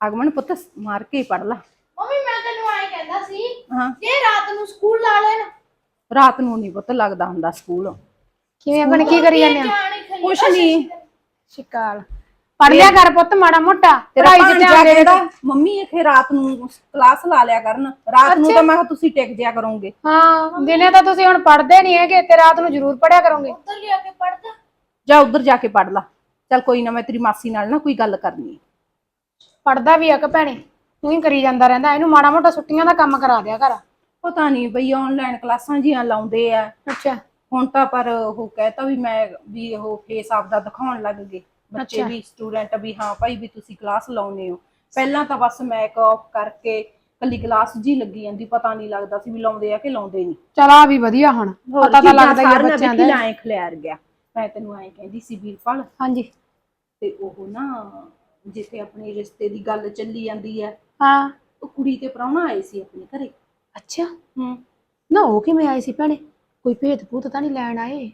ਆਗਮਨ ਪੁੱਤ ਮਾਰ ਕੇ ਪੜ ਲਾ। ਮੰਮੀ ਮੈਂ ਤੈਨੂੰ ਆਏ ਕਹਿੰਦਾ ਸੀ ਹਾਂ। ਜੇ ਰਾਤ ਨੂੰ ਸਕੂਲ ਲਾ ਲੈਣ। ਰਾਤ ਨੂੰ ਨਹੀਂ ਪੁੱਤ ਲੱਗਦਾ ਹੁੰਦਾ ਸਕੂਲ। ਕਿਵੇਂ ਬਣ ਕੀ ਕਰੀ ਜਾਂਦੇ ਆ ਕੁਛ ਨਹੀਂ। ਸ਼ਿਕਾਲ ਪੜ ਲਿਆ ਕਰ ਪੁੱਤ ਮਾੜਾ ਮੋਟਾ ਤੇਰਾ ਪੜ੍ਹਾਈ 'ਚ ਧਿਆਨ ਦੇ ਕਿਹੜਾ ਮੰਮੀ ਇਹ ਰਾਤ ਨੂੰ ਕਲਾਸ ਲਾ ਲਿਆ ਕਰਨ ਰਾਤ ਨੂੰ ਤਾਂ ਮੈਂ ਕਿਹਾ ਤੁਸੀਂ ਟਿਕ ਜਿਆ ਕਰੋਗੇ। ਹਾਂ ਦਿਨੇ ਤਾਂ ਤੁਸੀਂ ਹੁਣ ਪੜਦੇ ਨਹੀਂ ਹੈਗੇ ਤੇ ਰਾਤ ਨੂੰ ਜ਼ਰੂਰ ਪੜਿਆ ਕਰੋਗੇ। ਉੱਧਰ ਲਿਆ ਕੇ ਪੜਦਾ ਜਾ। ਉੱਧਰ ਜਾ ਕੇ ਪੜ ਲਾ। ਚੱਲ ਕੋਈ ਨਾ ਮੈਂ ਤੇਰੀ ਮਾਸੀ ਨਾਲ ਨਾ ਕੋਈ ਗੱਲ ਕਰਨੀ ਹੈ। ਪੜਦਾ ਵੀ ਆ ਕਿ ਭੈਣੇ ਤੂੰ ਹੀ ਕਰੀ ਜਾਂਦਾ ਰਹਿੰਦਾ ਇਹਨੂੰ ਮਾੜਾ ਮੋਟਾ ਛੁੱਟੀਆਂ ਦਾ ਕੰਮ ਕਰਾ ਦਿਆ ਕਰ। ਪਤਾ ਨਹੀਂ ਬਈ ਆਨਲਾਈਨ ਕਲਾਸਾਂ ਜੀਆਂ ਲਾਉਂਦੇ ਆ। ਅੱਛਾ। ਹੁਣ ਤਾਂ ਪਰ ਉਹ ਕਹਿਤਾ ਵੀ ਮੈਂ ਵੀ ਉਹ ਫੇਸ ਆਪਦਾ ਦਿਖਾਉਣ ਲੱਗ ਗਏ। ਬੱਚੇ। ਵੀ ਸਟੂਡੈਂਟ ਵੀ ਹਾਂ ਭਾਈ ਵੀ ਤੁਸੀਂ ਕਲਾਸ ਲਾਉਨੇ ਹੋ। ਪਹਿਲਾਂ ਤਾਂ ਬਸ ਮੈਕ ਆਫ ਕਰਕੇ ਕੱਲੀ ਕਲਾਸ ਜੀ ਲੱਗੀ ਜਾਂਦੀ ਪਤਾ ਨਹੀਂ ਲੱਗਦਾ ਸੀ ਵੀ ਲਾਉਂਦੇ ਆ ਕਿ ਲਾਉਂਦੇ ਨਹੀਂ। ਚਲ ਆ ਵੀ ਵਧੀਆ ਹੁਣ ਪਤਾ ਤਾਂ ਲੱਗਦਾ ਹੀ ਆ ਬੱਚਿਆਂ ਦਾ। ਐ ਖਿਲਾਰ ਗਿਆ। ਮੈਂ ਤੈਨੂੰ ਐ ਕਹਿੰਦੀ ਸੀ ਵੀਰਪਾਲ ਹਾਂਜੀ। ਤੇ ਉਹ ਨਾ ਜਿੱਥੇ ਆਪਣੀ ਰਿਸ਼ਤੇ ਦੀ ਗੱਲ ਚੱਲੀ ਜਾਂਦੀ ਹੈ। ਹਾਂ। ਉਹ ਕੁੜੀ ਤੇ ਪ੍ਰਾਹੁਣਾ ਆਏ ਸੀ ਆਪਣੇ ਘਰੇ। ਅੱਛਾ। ਹੂੰ। ਨਾ ਉਹ ਕਿਵੇਂ ਆਈ ਸੀ ਭੈਣੇ? ਕੋਈ ਭੇਤ ਭੂਤ ਤਾਂ ਨਹੀਂ ਲੈਣ ਆਏ?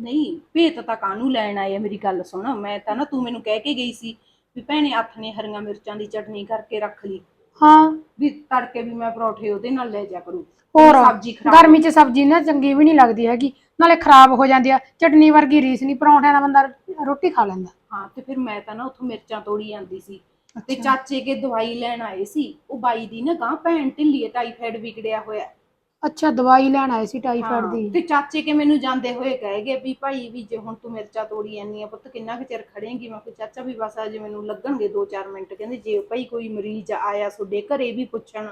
ਨਹੀਂ ਭੇਤ ਤਾਂ ਕਾਹਨੂੰ ਲੈਣ ਆਏ ਆ ਮੇਰੀ ਗੱਲ ਸੁਣ। ਮੈਂ ਤਾਂ ਨਾ ਤੂੰ ਮੈਨੂੰ ਕਹਿ ਕੇ ਗਈ ਸੀ ਵੀ ਭੈਣੇ ਹੱਥ ਨੇ ਹਰੀਆਂ ਮਿਰਚਾਂ ਦੀ ਚਟਨੀ ਕਰਕੇ ਰੱਖ ਲਈ। ਹਾਂ। ਵੀ ਤੜਕੇ ਵੀ ਮੈਂ ਪਰੌਠੇ ਉਹਦੇ ਨਾਲ ਲੈ ਜਾ ਕਰੂ। ਹੋਰ ਸਬਜ਼ੀ ਖਰਾਬ ਗਰਮੀ 'ਚ ਸਬਜ਼ੀ ਨਾ ਚੰਗੀ ਵੀ ਨਹੀਂ ਲੱਗਦੀ ਹੈਗੀ। ਨਾਲੇ ਖਰਾਬ ਹੋ ਜਾਂਦੀ ਆ। ਚਟਨੀ ਵਰਗੀ ਰੀਸ ਨਹੀਂ। ਪਰੌਂਠਿਆਂ ਨਾਲ ਬੰਦਾ ਰੋਟੀ ਖਾ ਲੈਂਦਾ। ਹਾਂ ਤੇ ਫਿਰ ਮੈਂ ਤਾਂ ਨਾ ਉੱਥੋਂ ਮਿਰਚਾਂ ਤੋੜੀ ਜਾਂਦੀ ਸੀ। ਤੇ ਚਾਚੇ ਕੇ ਦਵਾਈ ਲੈਣ ਆਏ ਸੀ ਉਹ ਬਾਈ ਦੀ ਨਾ ਗਾਂ ਭੈਣ ਢਿੱਲੀ ਹੈ ਟਾਈਫਾਇਡ ਵਿਗੜਿਆ ਹੋਇਆ। ਅੱਛਾ ਦਵਾਈ ਲੈਣ ਆਏ ਸੀ ਟਾਈਫਾਇਡ ਹਾਂ, ਦੀ? ਤੇ ਚਾਚੇ ਕੇ ਮੈਨੂੰ ਜਾਂਦੇ ਹੋਏ ਕਹਿ ਗਏ ਵੀ ਭਾਈ ਵੀ ਜੇ ਹੁਣ ਤੂੰ ਮਿਰਚਾਂ ਤੋੜੀ ਜਾਂਦੀ ਆ ਪੁੱਤ ਕਿੰਨਾ ਕੁ ਚਿਰ ਖੜੇਂਗੀ? ਮੈਂ ਕਿਹਾ ਚਾਚਾ ਵੀ ਬਸ ਅਜੇ ਮੈਨੂੰ ਲੱਗਣਗੇ 2-4 ਮਿੰਟ ਕਹਿੰਦੇ ਜੇ ਭਾਈ ਕੋਈ ਮਰੀਜ਼ ਆਇਆ ਤੁਹਾਡੇ ਘਰੇ ਵੀ ਪੁੱਛਣ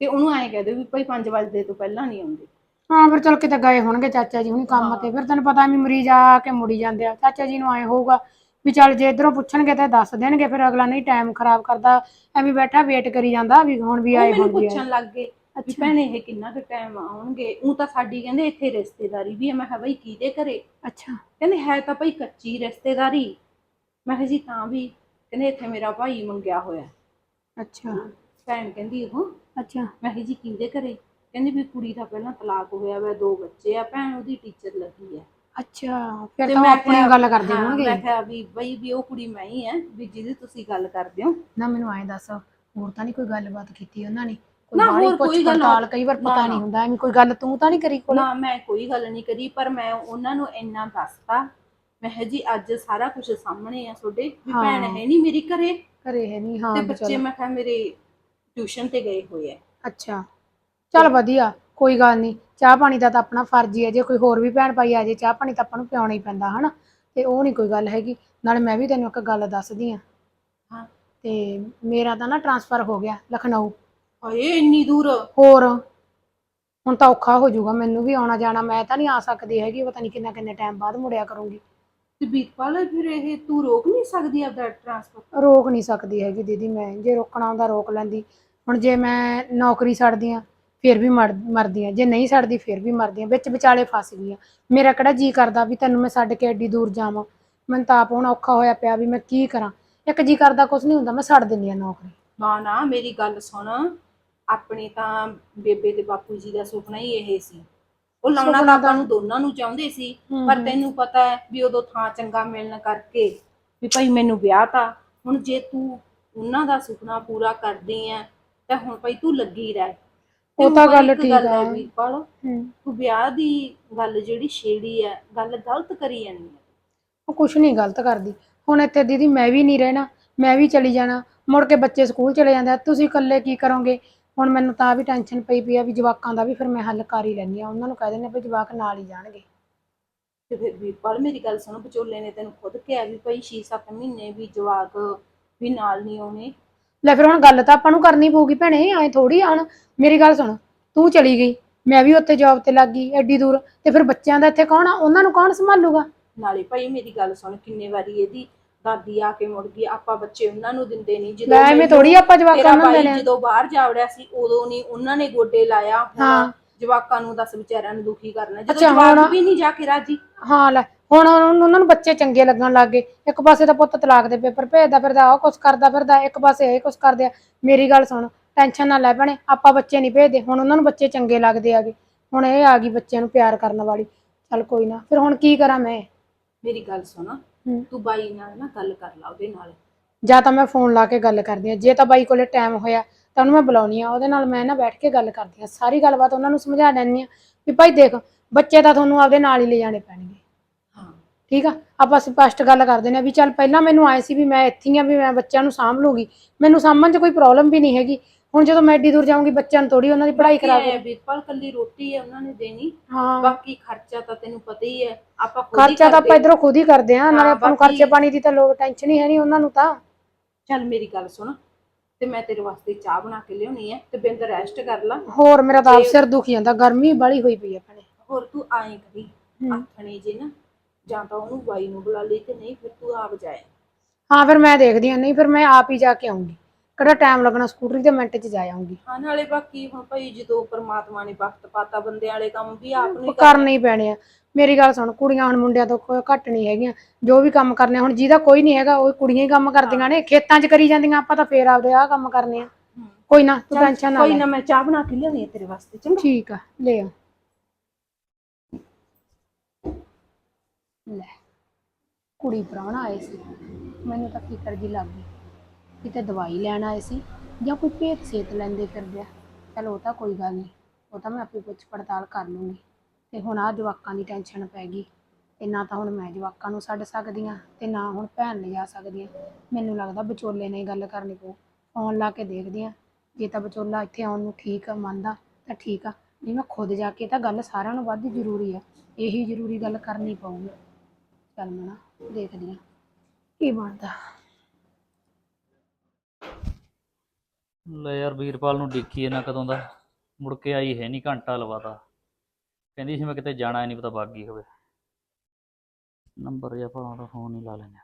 ਤੇ ਉਹਨੂੰ ਐਂ ਕਹਿ ਦਿਓ ਵੀ ਭਾਈ 5 ਵਜੇ ਤੋਂ ਪਹਿਲਾਂ ਨਹੀਂ ਆਉਂਦੇ। ਹਾਂ ਫਿਰ ਚਲ ਕਿਤੇ ਗਏ ਹੋਣਗੇ ਚਾਚਾ ਜੀ ਹੁਣੀ ਕੰਮ ਤੇ ਫਿਰ ਤੈਨੂੰ ਪਤਾ ਵੀ ਮਰੀਜ਼ ਆ ਕੇ ਮੁੜੀ ਜਾਂਦੇ ਆ। ਚਾਚਾ ਜੀ ਨੂੰ ਆਏ ਹੋਊਗਾ ਵੀ ਚੱਲ ਜੇ ਇਧਰੋਂ ਪੁੱਛਣਗੇ ਤਾਂ ਦੱਸ ਦੇਣਗੇ ਫਿਰ ਅਗਲਾ ਨਹੀਂ ਟਾਈਮ ਖਰਾਬ ਕਰਦਾ ਐਵੇਂ ਬੈਠਾ ਵੇਟ ਕਰੀ ਜਾਂਦਾ ਵੀ ਹੁਣ ਵੀ ਉਹ ਆਏ ਮੈਨੂੰ ਹੁਣ ਵੀ ਆਏ। ਪੁੱਛਣ ਲੱਗ ਗਏ ਵੀ ਭੈਣੇ ਇਹ ਕਿੰਨਾ ਕੁ ਟਾਈਮ ਆਉਣਗੇ? ਉਹ ਤਾਂ ਸਾਡੀ ਕਹਿੰਦੇ ਇੱਥੇ ਰਿਸ਼ਤੇਦਾਰੀ ਵੀ ਹੈ। ਮੈਂ ਕਿਹਾ ਬਈ ਕਿਹਦੇ ਘਰੇ? ਅੱਛਾ। ਕਹਿੰਦੇ ਹੈ ਤਾਂ ਭਾਈ ਕੱਚੀ ਰਿਸ਼ਤੇਦਾਰੀ। ਮੈਂ ਕਿਹਾ ਜੀ ਤਾਂ ਵੀ ਕਹਿੰਦੇ ਇੱਥੇ ਮੇਰਾ ਭਾਈ ਮੰਗਿਆ ਹੋਇਆ। ਅੱਛਾ। ਭੈਣ ਕਹਿੰਦੀ ਉਹ। ਅੱਛਾ। ਮੈਂ ਕਿਹਾ ਜੀ ਕਿਹਦੇ ਘਰੇ? ਕਹਿੰਦੀ ਵੀ ਕੁੜੀ ਦਾ ਪਹਿਲਾਂ ਤਲਾਕ ਹੋਇਆ ਵਾ ਦੋ ਬੱਚੇ ਆ ਭੈਣ ਉਹਦੀ ਟੀਚਰ ਲੱਗੀ ਆ। ਅੱਛਾ ਫਿਰ ਤੇ ਉਹ ਮੈਂ ਆਪਣੀ ਕਿਹਾ- ਗੱਲ ਕਰਦੇ ਹਾਂ, ਹੋਣਗੇ ਮੈਂ ਕਿਹਾ ਵੀ ਬਈ ਵੀ ਉਹ ਕੁੜੀ ਮੈਂ ਹੀ ਆ ਵੀ ਜਿਹਦੀ ਤੁਸੀਂ ਗੱਲ ਕਰਦੇ ਹੋ। ਨਾ ਮੈਨੂੰ ਐਂ ਦੱਸ ਹੋਰ ਤਾਂ ਨਹੀਂ ਕੋਈ ਗੱਲਬਾਤ ਕੀਤੀ ਉਹਨਾਂ ਨੇ? ਕੋਈ ਨਾ, ਬਾਹਲੀ ਹੋਰ ਪੁੱਛ ਕੋਈ ਗੱਲ ਪੜਤਾਲ ਕਈ ਵਾਰ ਨਾ, ਪਤਾ ਨਾ। ਨਹੀਂ ਹੁੰਦਾ ਐਵੇਂ ਕੋਈ ਗੱਲ ਤੂੰ ਤਾਂ ਨਹੀਂ ਕਰੀ ਕੋਲ? ਨਾ ਮੈਂ ਕੋਈ ਗੱਲ ਨਹੀਂ ਕਰੀ ਪਰ ਮੈਂ ਉਹਨਾਂ ਨੂੰ ਇੰਨਾ ਦੱਸਤਾ ਮੈਂ ਕਿਹਾ ਜੀ ਅੱਜ ਸਾਰਾ ਕੁਝ ਸਾਹਮਣੇ ਆ ਤੁਹਾਡੇ ਵੀ ਹਾਂ। ਭੈਣ ਹੈ। ਨਹੀਂ ਮੇਰੀ ਘਰੇ। ਘਰੇ ਹੈ ਨਹੀਂ ਹਾਂ ਤੇ ਵੀ ਬੱਚੇ ਚਲੋ। ਮੈਂ ਕਿਹਾ ਮੇਰੇ ਟਿਊਸ਼ਨ ਤੇ ਗਏ ਹੋਏ ਆ। ਅੱਛਾ ਚੱਲ ਵਧੀਆ ਕੋਈ ਗੱਲ ਨਹੀਂ। ਚਾਹ ਪਾਣੀ ਦਾ ਤਾਂ ਆਪਣਾ ਫਰਜ਼ ਹੀ ਹੈ ਜੇ ਕੋਈ ਹੋਰ ਵੀ ਭੈਣ ਭਾਈ ਆ ਜੇ ਚਾਹ ਪਾਣੀ ਤਾਂ ਆਪਾਂ ਨੂੰ ਪਿਆਉਣਾ ਹੀ ਪੈਂਦਾ ਹਨਾ? ਤੇ ਉਹ ਨਹੀਂ ਕੋਈ ਗੱਲ ਹੈਗੀ। ਨਾਲੇ ਮੈਂ ਵੀ ਤੈਨੂੰ ਇੱਕ ਗੱਲ ਦੱਸਦੀ ਆ ਹਾਂ। ਤੇ ਮੇਰਾ ਤਾਂ ਨਾ ਟਰਾਂਸਫਰ ਹੋ ਗਿਆ ਲਖਨਊ। ਹਾਏ ਇੰਨੀ ਦੂਰ? ਹੋਰ? ਹੁਣ ਤਾਂ ਔਖਾ ਹੋ ਜਾਊਗਾ ਮੈਨੂੰ ਵੀ ਆਉਣਾ ਜਾਣਾ। ਮੈਂ ਤਾਂ ਨਹੀਂ ਆ ਸਕਦੀ ਹੈਗੀ ਪਤਾ ਨਹੀਂ ਕਿੰਨਾ ਕਿੰਨੇ ਟਾਈਮ ਬਾਅਦ ਮੁੜਿਆ ਕਰੂੰਗੀ। ਤੇ ਵੀਰਪਾਲ ਫਿਰ ਇਹ ਤੂੰ ਰੋਕ ਨਹੀਂ ਸਕਦੀ ਆਪਦਾ ਟ੍ਰਾਂਸਫਰ ਰੋਕ ਨਹੀਂ ਸਕਦੀ ਹੈਗੀ ਦੀਦੀ ਮੈਂ। ਜੇ ਰੋਕਣਾ ਹੁੰਦਾ ਰੋਕ ਲੈਂਦੀ। ਹੁਣ ਜੇ ਮੈਂ ਨੌਕਰੀ ਛੱਡਦੀ ਆ ਫਿਰ ਵੀ ਮਰ ਮਰਦੀ ਆ ਜੇ ਨਹੀਂ ਛੱਡਦੀ ਫਿਰ ਵੀ ਮਰਦੀ ਆ ਵਿੱਚ ਵਿਚਾਲੇ ਫਸ ਗਈ ਆ ਮੇਰਾ ਕਿਹੜਾ ਜੀ ਕਰਦਾ ਵੀ ਤੈਨੂੰ ਮੈਂ ਛੱਡ ਕੇ ਐਡੀ ਦੂਰ ਜਾਵਾਂ? ਮੈਨੂੰ ਤਾਂ ਆਪ ਹੁਣ ਔਖਾ ਹੋਇਆ ਪਿਆ ਵੀ ਮੈਂ ਕੀ ਕਰਾਂ? ਇੱਕ ਜੀ ਕਰਦਾ ਕੁਝ ਨਹੀਂ ਹੁੰਦਾ ਮੈਂ ਛੱਡ ਦਿੰਦੀ ਆ ਨੌਕਰੀ। ਨਾ ਨਾ ਮੇਰੀ ਗੱਲ ਸੁਣ। ਆਪਣੀ ਤਾਂ ਬੇਬੇ ਤੇ ਬਾਪੂ ਜੀ ਦਾ ਸੁਪਨਾ ਹੀ ਇਹ ਸੀ। ਉਹ ਲਾਉਣਾ ਤਾਂ ਆਪਾਂ ਨੂੰ ਦੋਨਾਂ ਨੂੰ ਚਾਹੁੰਦੇ ਸੀ ਪਰ ਤੈਨੂੰ ਪਤਾ ਹੈ ਵੀ ਉਦੋਂ ਥਾਂ ਚੰਗਾ ਮਿਲਣ ਕਰਕੇ ਵੀ ਭਾਈ ਮੈਨੂੰ ਵਿਆਹ ਤਾਂ। ਹੁਣ ਜੇ ਤੂੰ ਉਹਨਾਂ ਦਾ ਸੁਪਨਾ ਪੂਰਾ ਕਰਦੀ ਆ ਤਾਂ ਹੁਣ ਭਾਈ ਤੂੰ ਲੱਗੀ ਰਹਿ। ਉਹ ਤਾਂ ਗੱਲ ਠੀਕ ਆ। ਵੀਰਪਾਲ ਹੂੰ। ਤੂੰ ਵਿਆਹ ਦੀ ਗੱਲ ਜਿਹੜੀ ਛੇੜੀ ਹੈ ਗੱਲ ਗਲਤ ਕਰੀ ਜਾਂਦੀ ਉਹ ਕੁਛ ਨਹੀਂ ਗਲਤ ਕਰਦੀ। ਹੁਣ ਇੱਥੇ ਦੀਦੀ ਮੈਂ ਵੀ ਨਹੀਂ ਰਹਿਣਾ ਮੈਂ ਵੀ ਚਲੀ ਜਾਣਾ ਮੁੜ ਕੇ ਬੱਚੇ ਸਕੂਲ ਚਲੇ ਜਾਂਦੇ ਆ ਤੁਸੀਂ ਇਕੱਲੇ ਕੀ ਕਰੋਗੇ? ਹੁਣ ਮੈਨੂੰ ਤਾਂ ਵੀ ਟੈਨਸ਼ਨ ਪਈ ਪਈ ਆ ਵੀ ਜਵਾਕਾਂ ਦਾ ਵੀ ਫਿਰ ਮੈਂ ਹੱਲ ਕਰ ਹੀ ਲੈਂਦੀ ਆ ਉਹਨਾਂ ਨੂੰ ਕਹਿ ਦਿੰਦੇ ਵੀ ਜਵਾਕ ਨਾਲ ਹੀ ਜਾਣਗੇ। ਤੇ ਫਿਰ ਵੀਰਪਾਲ ਮੇਰੀ ਗੱਲ ਸੁਣ ਵਿਚੋਲੇ ਨੇ ਤੈਨੂੰ ਖੁਦ ਕਿਹਾ ਵੀ ਭਾਈ 6-7 ਮਹੀਨੇ ਵੀ ਜਵਾਕ ਵੀ ਨਾਲ ਨਹੀਂ ਆਉਣੇ। ਲੈ ਫਿਰ ਹੁਣ ਗੱਲ ਤਾਂ ਆਪਾਂ ਨੂੰ ਕਰਨੀ ਪਊਗੀ ਭੈਣੇ ਐ ਥੋੜੀ ਆਣ ਮੇਰੀ ਗੱਲ ਸੁਣ ਤੂੰ ਚਲੀ ਗਈ ਮੈਂ ਵੀ ਉੱਥੇ ਜੌਬ ਤੇ ਲੱਗ ਗਈ ਐਡੀ ਦੂਰ। ਤੇ ਫਿਰ ਬੱਚਿਆਂ ਦਾ ਇੱਥੇ ਕੌਣ ਆ? ਉਹਨਾਂ ਨੂੰ ਕੌਣ ਸੰਭਾਲੂਗਾ? ਨਾਲੇ ਭਾਈ ਮੇਰੀ ਗੱਲ ਸੁਣ ਕਿੰਨੇ ਵਾਰੀ ਇਹਦੀ ਦਾਦੀ ਆ ਕੇ ਮੁੜ ਗਈ ਆਪਾਂ ਬੱਚੇ ਉਹਨਾਂ ਨੂੰ ਦਿੰਦੇ ਨਹੀਂ। ਲੈ ਐਵੇਂ ਮੈਨੂੰ- ਥੋੜੀ ਆਪਾਂ ਜਵਾਕਾਂ ਤੇਰਾ ਨੂੰ ਭਾਈ ਦੇਣੇ ਆ। ਜਦੋਂ ਬਾਹਰ ਜਾ ਵੜਿਆ ਸੀ ਉਦੋਂ ਨਹੀਂ ਉਹਨਾਂ ਨੇ ਗੋਡੇ ਲਾਇਆ ਹਾਂ। ਜਵਾਕਾਂ ਨੂੰ ਦੱਸ ਵਿਚਾਰਿਆਂ ਨੂੰ ਦੁਖੀ ਕਰਨਾ। ਜਦੋਂ ਅੱਛਾ, ਜਵਾਕ ਹੁਣ- ਵੀ ਨਹੀਂ ਜਾ ਕੇ ਰਾਜੀ। ਹਾਂ ਲੈ ਹੁਣ ਉਹਨਾਂ ਉਹਨਾਂ ਨੂੰ ਬੱਚੇ ਚੰਗੇ ਲੱਗਣ ਲੱਗ ਗਏ। ਇੱਕ ਪਾਸੇ ਤਾਂ ਪੁੱਤ ਤਲਾਕ ਦੇ ਪੇਪਰ ਭੇਜਦਾ ਫਿਰਦਾ ਉਹ ਕੁਛ ਕਰਦਾ ਫਿਰਦਾ ਇੱਕ ਪਾਸੇ ਇਹ ਕੁਛ ਕਰਦੇ ਆ। ਮੇਰੀ ਗੱਲ ਸੁਣ ਟੈਨਸ਼ਨ ਨਾ ਲੈ ਭੈਣੇ ਆਪਾਂ ਬੱਚੇ ਨਹੀਂ ਭੇਜਦੇ। ਹੁਣ ਉਹਨਾਂ ਨੂੰ ਬੱਚੇ ਚੰਗੇ ਲੱਗਦੇ ਆਗੇ। ਹੁਣ ਇਹ ਆ ਗਈ ਬੱਚਿਆਂ ਨੂੰ ਪਿਆਰ ਕਰਨ ਵਾਲੀ। ਚੱਲ ਕੋਈ ਨਾ ਫਿਰ ਹੁਣ ਕੀ ਕਰਾਂ ਮੈਂ? ਮੇਰੀ ਗੱਲ ਸੁਣ ਹੂੰ। ਤੂੰ ਬਾਈ ਨਾਲ ਨਾ ਗੱਲ ਕਰ ਲਾ ਉਹਦੇ ਨਾਲ। ਜਾਂ ਤਾਂ ਮੈਂ ਫੋਨ ਲਾ ਕੇ ਗੱਲ ਕਰਦੀ ਆ। ਜੇ ਤਾਂ ਬਾਈ ਕੋਲੇ ਟਾਈਮ ਹੋਇਆ ਤਾਂ ਉਹਨੂੰ ਮੈਂ ਬੁਲਾਉਣੀ ਆ ਉਹਦੇ ਨਾਲ ਮੈਂ ਨਾ ਬੈਠ ਕੇ ਗੱਲ ਕਰਦੀ ਆ ਸਾਰੀ ਗੱਲਬਾਤ ਉਹਨਾਂ ਨੂੰ ਸਮਝਾ ਦਿੰਦੀ ਆ ਵੀ ਭਾਈ ਦੇਖ ਬੱਚੇ ਤਾਂ ਤੁਹਾਨੂੰ ਆਪਦੇ ਨਾਲ ਹੀ ਲੈ ਜਾਣੇ ਪੈਣਗੇ। ਹਾਂ। ਠੀਕ ਆ? ਆਪਾਂ ਸਪਸ਼ਟ ਗੱਲ ਕਰਦੇ ਨੇ ਵੀ ਚੱਲ ਪਹਿਲਾਂ ਮੈਨੂੰ ਆਏ ਸੀ ਵੀ ਮੈਂ ਇੱਥੇ ਆ ਵੀ ਮੈਂ ਬੱਚਿਆਂ ਨੂੰ ਸਾਂਭ ਲੂੰਗੀ। ਮੈਨੂੰ ਸਾਂਭਣ 'ਚ ਕੋਈ ਪ੍ਰੋਬਲਮ ਵੀ ਨਹੀਂ ਹੈਗੀ। ਹੁਣ ਜਦੋਂ ਮੈਂ ਐਡੀ ਦੂਰ ਜਾਊਂਗੀ ਬੱਚਿਆਂ ਨੂੰ ਥੋੜੀ ਉਹਨਾਂ ਦੀ ਪੜ੍ਹਾਈ ਕਰਾ ਹੈ ਵੀਰਪਾਲ ਕੱਲੀ ਰੋਟੀ ਹੈ ਉਹਨਾਂ ਨੇ ਦੇਣੀ। ਹਾਂ। ਬਾਕੀ ਖਰਚਾ ਤਾਂ ਤੈਨੂੰ ਪਤਾ ਹੀ ਹੈ। ਆਪਾਂ ਖੁਦ ਹੀ ਖਰਚਾ ਤਾਂ ਆਪਾਂ ਇਧਰੋਂ ਖੁਦ ਹੀ ਕਰਦੇ ਆ ਨਾਲੇ ਆਪਾਂ ਨੂੰ ਖਰਚੇ ਪਾਣੀ ਦੀ ਤਾਂ ਲੋਕ ਟੈਨਸ਼ਨ ਹੀ ਹੈ ਨਹੀਂ ਉਹਨਾਂ ਨੂੰ ਤਾਂ। ਚੱਲ ਮੇਰੀ ਗੱਲ ਸੁਣ। ਤੇ ਮੈਂ ਤੇਰੇ ਵਾਸਤੇ ਚਾਹ ਬਣਾ ਕੇ ਲਿਆਉਣੀ ਹੈ ਤੇ ਬਿੰਦ ਰੈਸਟ ਕਰ ਲਾ। ਹੋਰ ਮੇਰਾ ਤਾਂ ਆਪ ਸਿਰ ਦੁਖੀ ਜਾਂਦਾ ਗਰਮੀ ਬੜੀ ਹੋਈ ਪਈ ਆ ਭੈਣੇ। ਹੋਰ ਤੂੰ ਆਏ ਕਰੀ ਆਥਣੇ ਜੇ ਨਾ ਜਾਂ ਤਾਂ ਉਹਨੂੰ ਬਾਈ ਨੂੰ ਬੁਲਾ ਲਈ ਤੇ ਨਹੀਂ ਫਿਰ ਤੂੰ ਆਪ ਜਾਏ। ਹਾਂ ਫਿਰ ਮੈਂ ਦੇਖਦੀ ਆ ਨਹੀਂ ਫਿਰ ਮੈਂ ਆਪ ਹੀ ਜਾ ਕੇ ਆਉਂਗੀ। ਕਿਹੜਾ ਟਾਈਮ ਲੱਗਣਾ ਸਕੂਟਰੀ ਤੇ ਮਿੰਟ 'ਚ ਜਾ ਆਉਂਗੀ ਹਾਂ ਨਾਲੇ ਬਾਕੀ ਹੁਣ ਭਾਈ ਜਦੋਂ ਪ੍ਰਮਾਤਮਾ ਨੇ ਵਕਤ ਪਾਤਾ ਬੰਦਿਆਂ ਵਾਲੇ ਕੰਮ ਵੀ ਆਪ ਨੂੰ ਹੀ ਕਰਨੇ ਹੀ ਪੈਣੇ ਆ। ਮੇਰੀ ਗੱਲ ਸੁਣ ਕੁੜੀਆਂ ਹੁਣ ਮੁੰਡਿਆਂ ਤੋਂ ਕੋਈ ਘੱਟ ਨਹੀਂ ਹੈਗੀਆਂ। ਜੋ ਵੀ ਕੰਮ ਕਰਨੇ ਆ, ਹੁਣ ਜਿਹਦਾ ਕੋਈ ਨਹੀਂ ਹੈਗਾ ਉਹ ਕੁੜੀਆਂ ਹੀ ਕੰਮ ਕਰਦੀਆਂ ਨੇ। ਖੇਤਾਂ 'ਚ ਕਰੀ ਜਾਂਦੀਆਂ ਆਪਾਂ ਤਾਂ ਫੇਰ ਆਪਦੇ ਆਹ ਕੰਮ ਕਰਨੇ ਆ। ਹਮ। ਕੋਈ ਨਾ ਤੂੰ ਟੈਨਸ਼ਨ ਨਾ ਕੋਈ ਲੈ। ਨਾ ਮੈਂ ਚਾਹ ਬਣਾ ਕੇ ਲਿਆਉਣੀ ਹੈ ਤੇਰੇ ਵਾਸਤੇ ਚੰਗਾ? ਠੀਕ ਆ ਲੈ ਆ। ਲੈ ਕੁੜੀ ਪ੍ਰਾਹੁਣਾ ਆਏ ਸੀ। ਮੈਨੂੰ ਤਾਂ ਫਿਕਰ ਜੀ ਲੱਗ ਗਈ। ਕਿਤੇ ਦਵਾਈ ਲੈਣ ਆਏ ਸੀ ਜਾਂ ਕੋਈ ਭੇਤ ਸੇਤ ਲੈਂਦੇ ਫਿਰਦੇ ਆ। ਚਲ ਉਹ ਤਾਂ ਕੋਈ ਗੱਲ ਨਹੀਂ, ਉਹ ਤਾਂ ਮੈਂ ਆਪੇ ਪੁੱਛ ਪੜਤਾਲ ਕਰ ਲੂੰਗੀ। ਤੇ ਹੁਣ ਆ ਜਵਾਕਾਂ ਦੀ ਟੈਨਸ਼ਨ ਪੈ ਗਈ। ਤੇ ਨਾ ਤਾਂ ਹੁਣ ਮੈਂ ਜਵਾਕਾਂ ਨੂੰ ਛੱਡ ਸਕਦੀ ਆ ਤੇ ਨਾ ਹੁਣ ਭੈਣ ਲਿਜਾ ਸਕਦੀ ਆ। ਮੈਨੂੰ ਲੱਗਦਾ ਵਿਚੋਲੇ ਨਾਲ ਹੀ ਗੱਲ ਕਰਨੀ ਪਊ। ਫੋਨ ਲਾ ਕੇ ਦੇਖਦੀ ਆ। ਜੇ ਤਾਂ ਵਿਚੋਲਾ ਇੱਥੇ ਆਉਣ ਨੂੰ ਠੀਕ ਆ, ਮੰਨਦਾ ਤਾਂ ਠੀਕ ਆ। ਨਹੀਂ ਮੈਂ ਖੁਦ ਜਾ ਕੇ ਤਾਂ ਗੱਲ ਸਾਰਿਆਂ ਨੂੰ ਵੱਧ ਜ਼ਰੂਰੀ ਆ। ਇਹੀ ਜ਼ਰੂਰੀ ਗੱਲ ਕਰਨੀ ਪਊਗੀ। ਚੱਲ ਮੈਂ ਨਾ ਦੇਖਦੀ ਆ। ਕੀ ਬਣਦਾ? ਲੈ ਯਾਰ ਵੀਰਪਾਲ ਨੂੰ ਡਿੱਕੀ ਨਾ ਕਦੋਂ ਦਾ। ਮੁੜ ਕੇ ਆਈ ਹੈ ਨਹੀਂ ਘੰਟਾ ਲਵਾਤਾ। ਕਹਿੰਦੀ ਸੀ ਮੈਂ ਕਿਤੇ ਜਾਣਾ ਨਹੀਂ ਪਤਾ ਬਾਗੀ ਹੋਵੇ। ਨੰਬਰ ਜਾਂ ਭਾਵੇਂ ਦਾ ਫੋਨ ਹੀ ਲਾ ਲੈਣੇ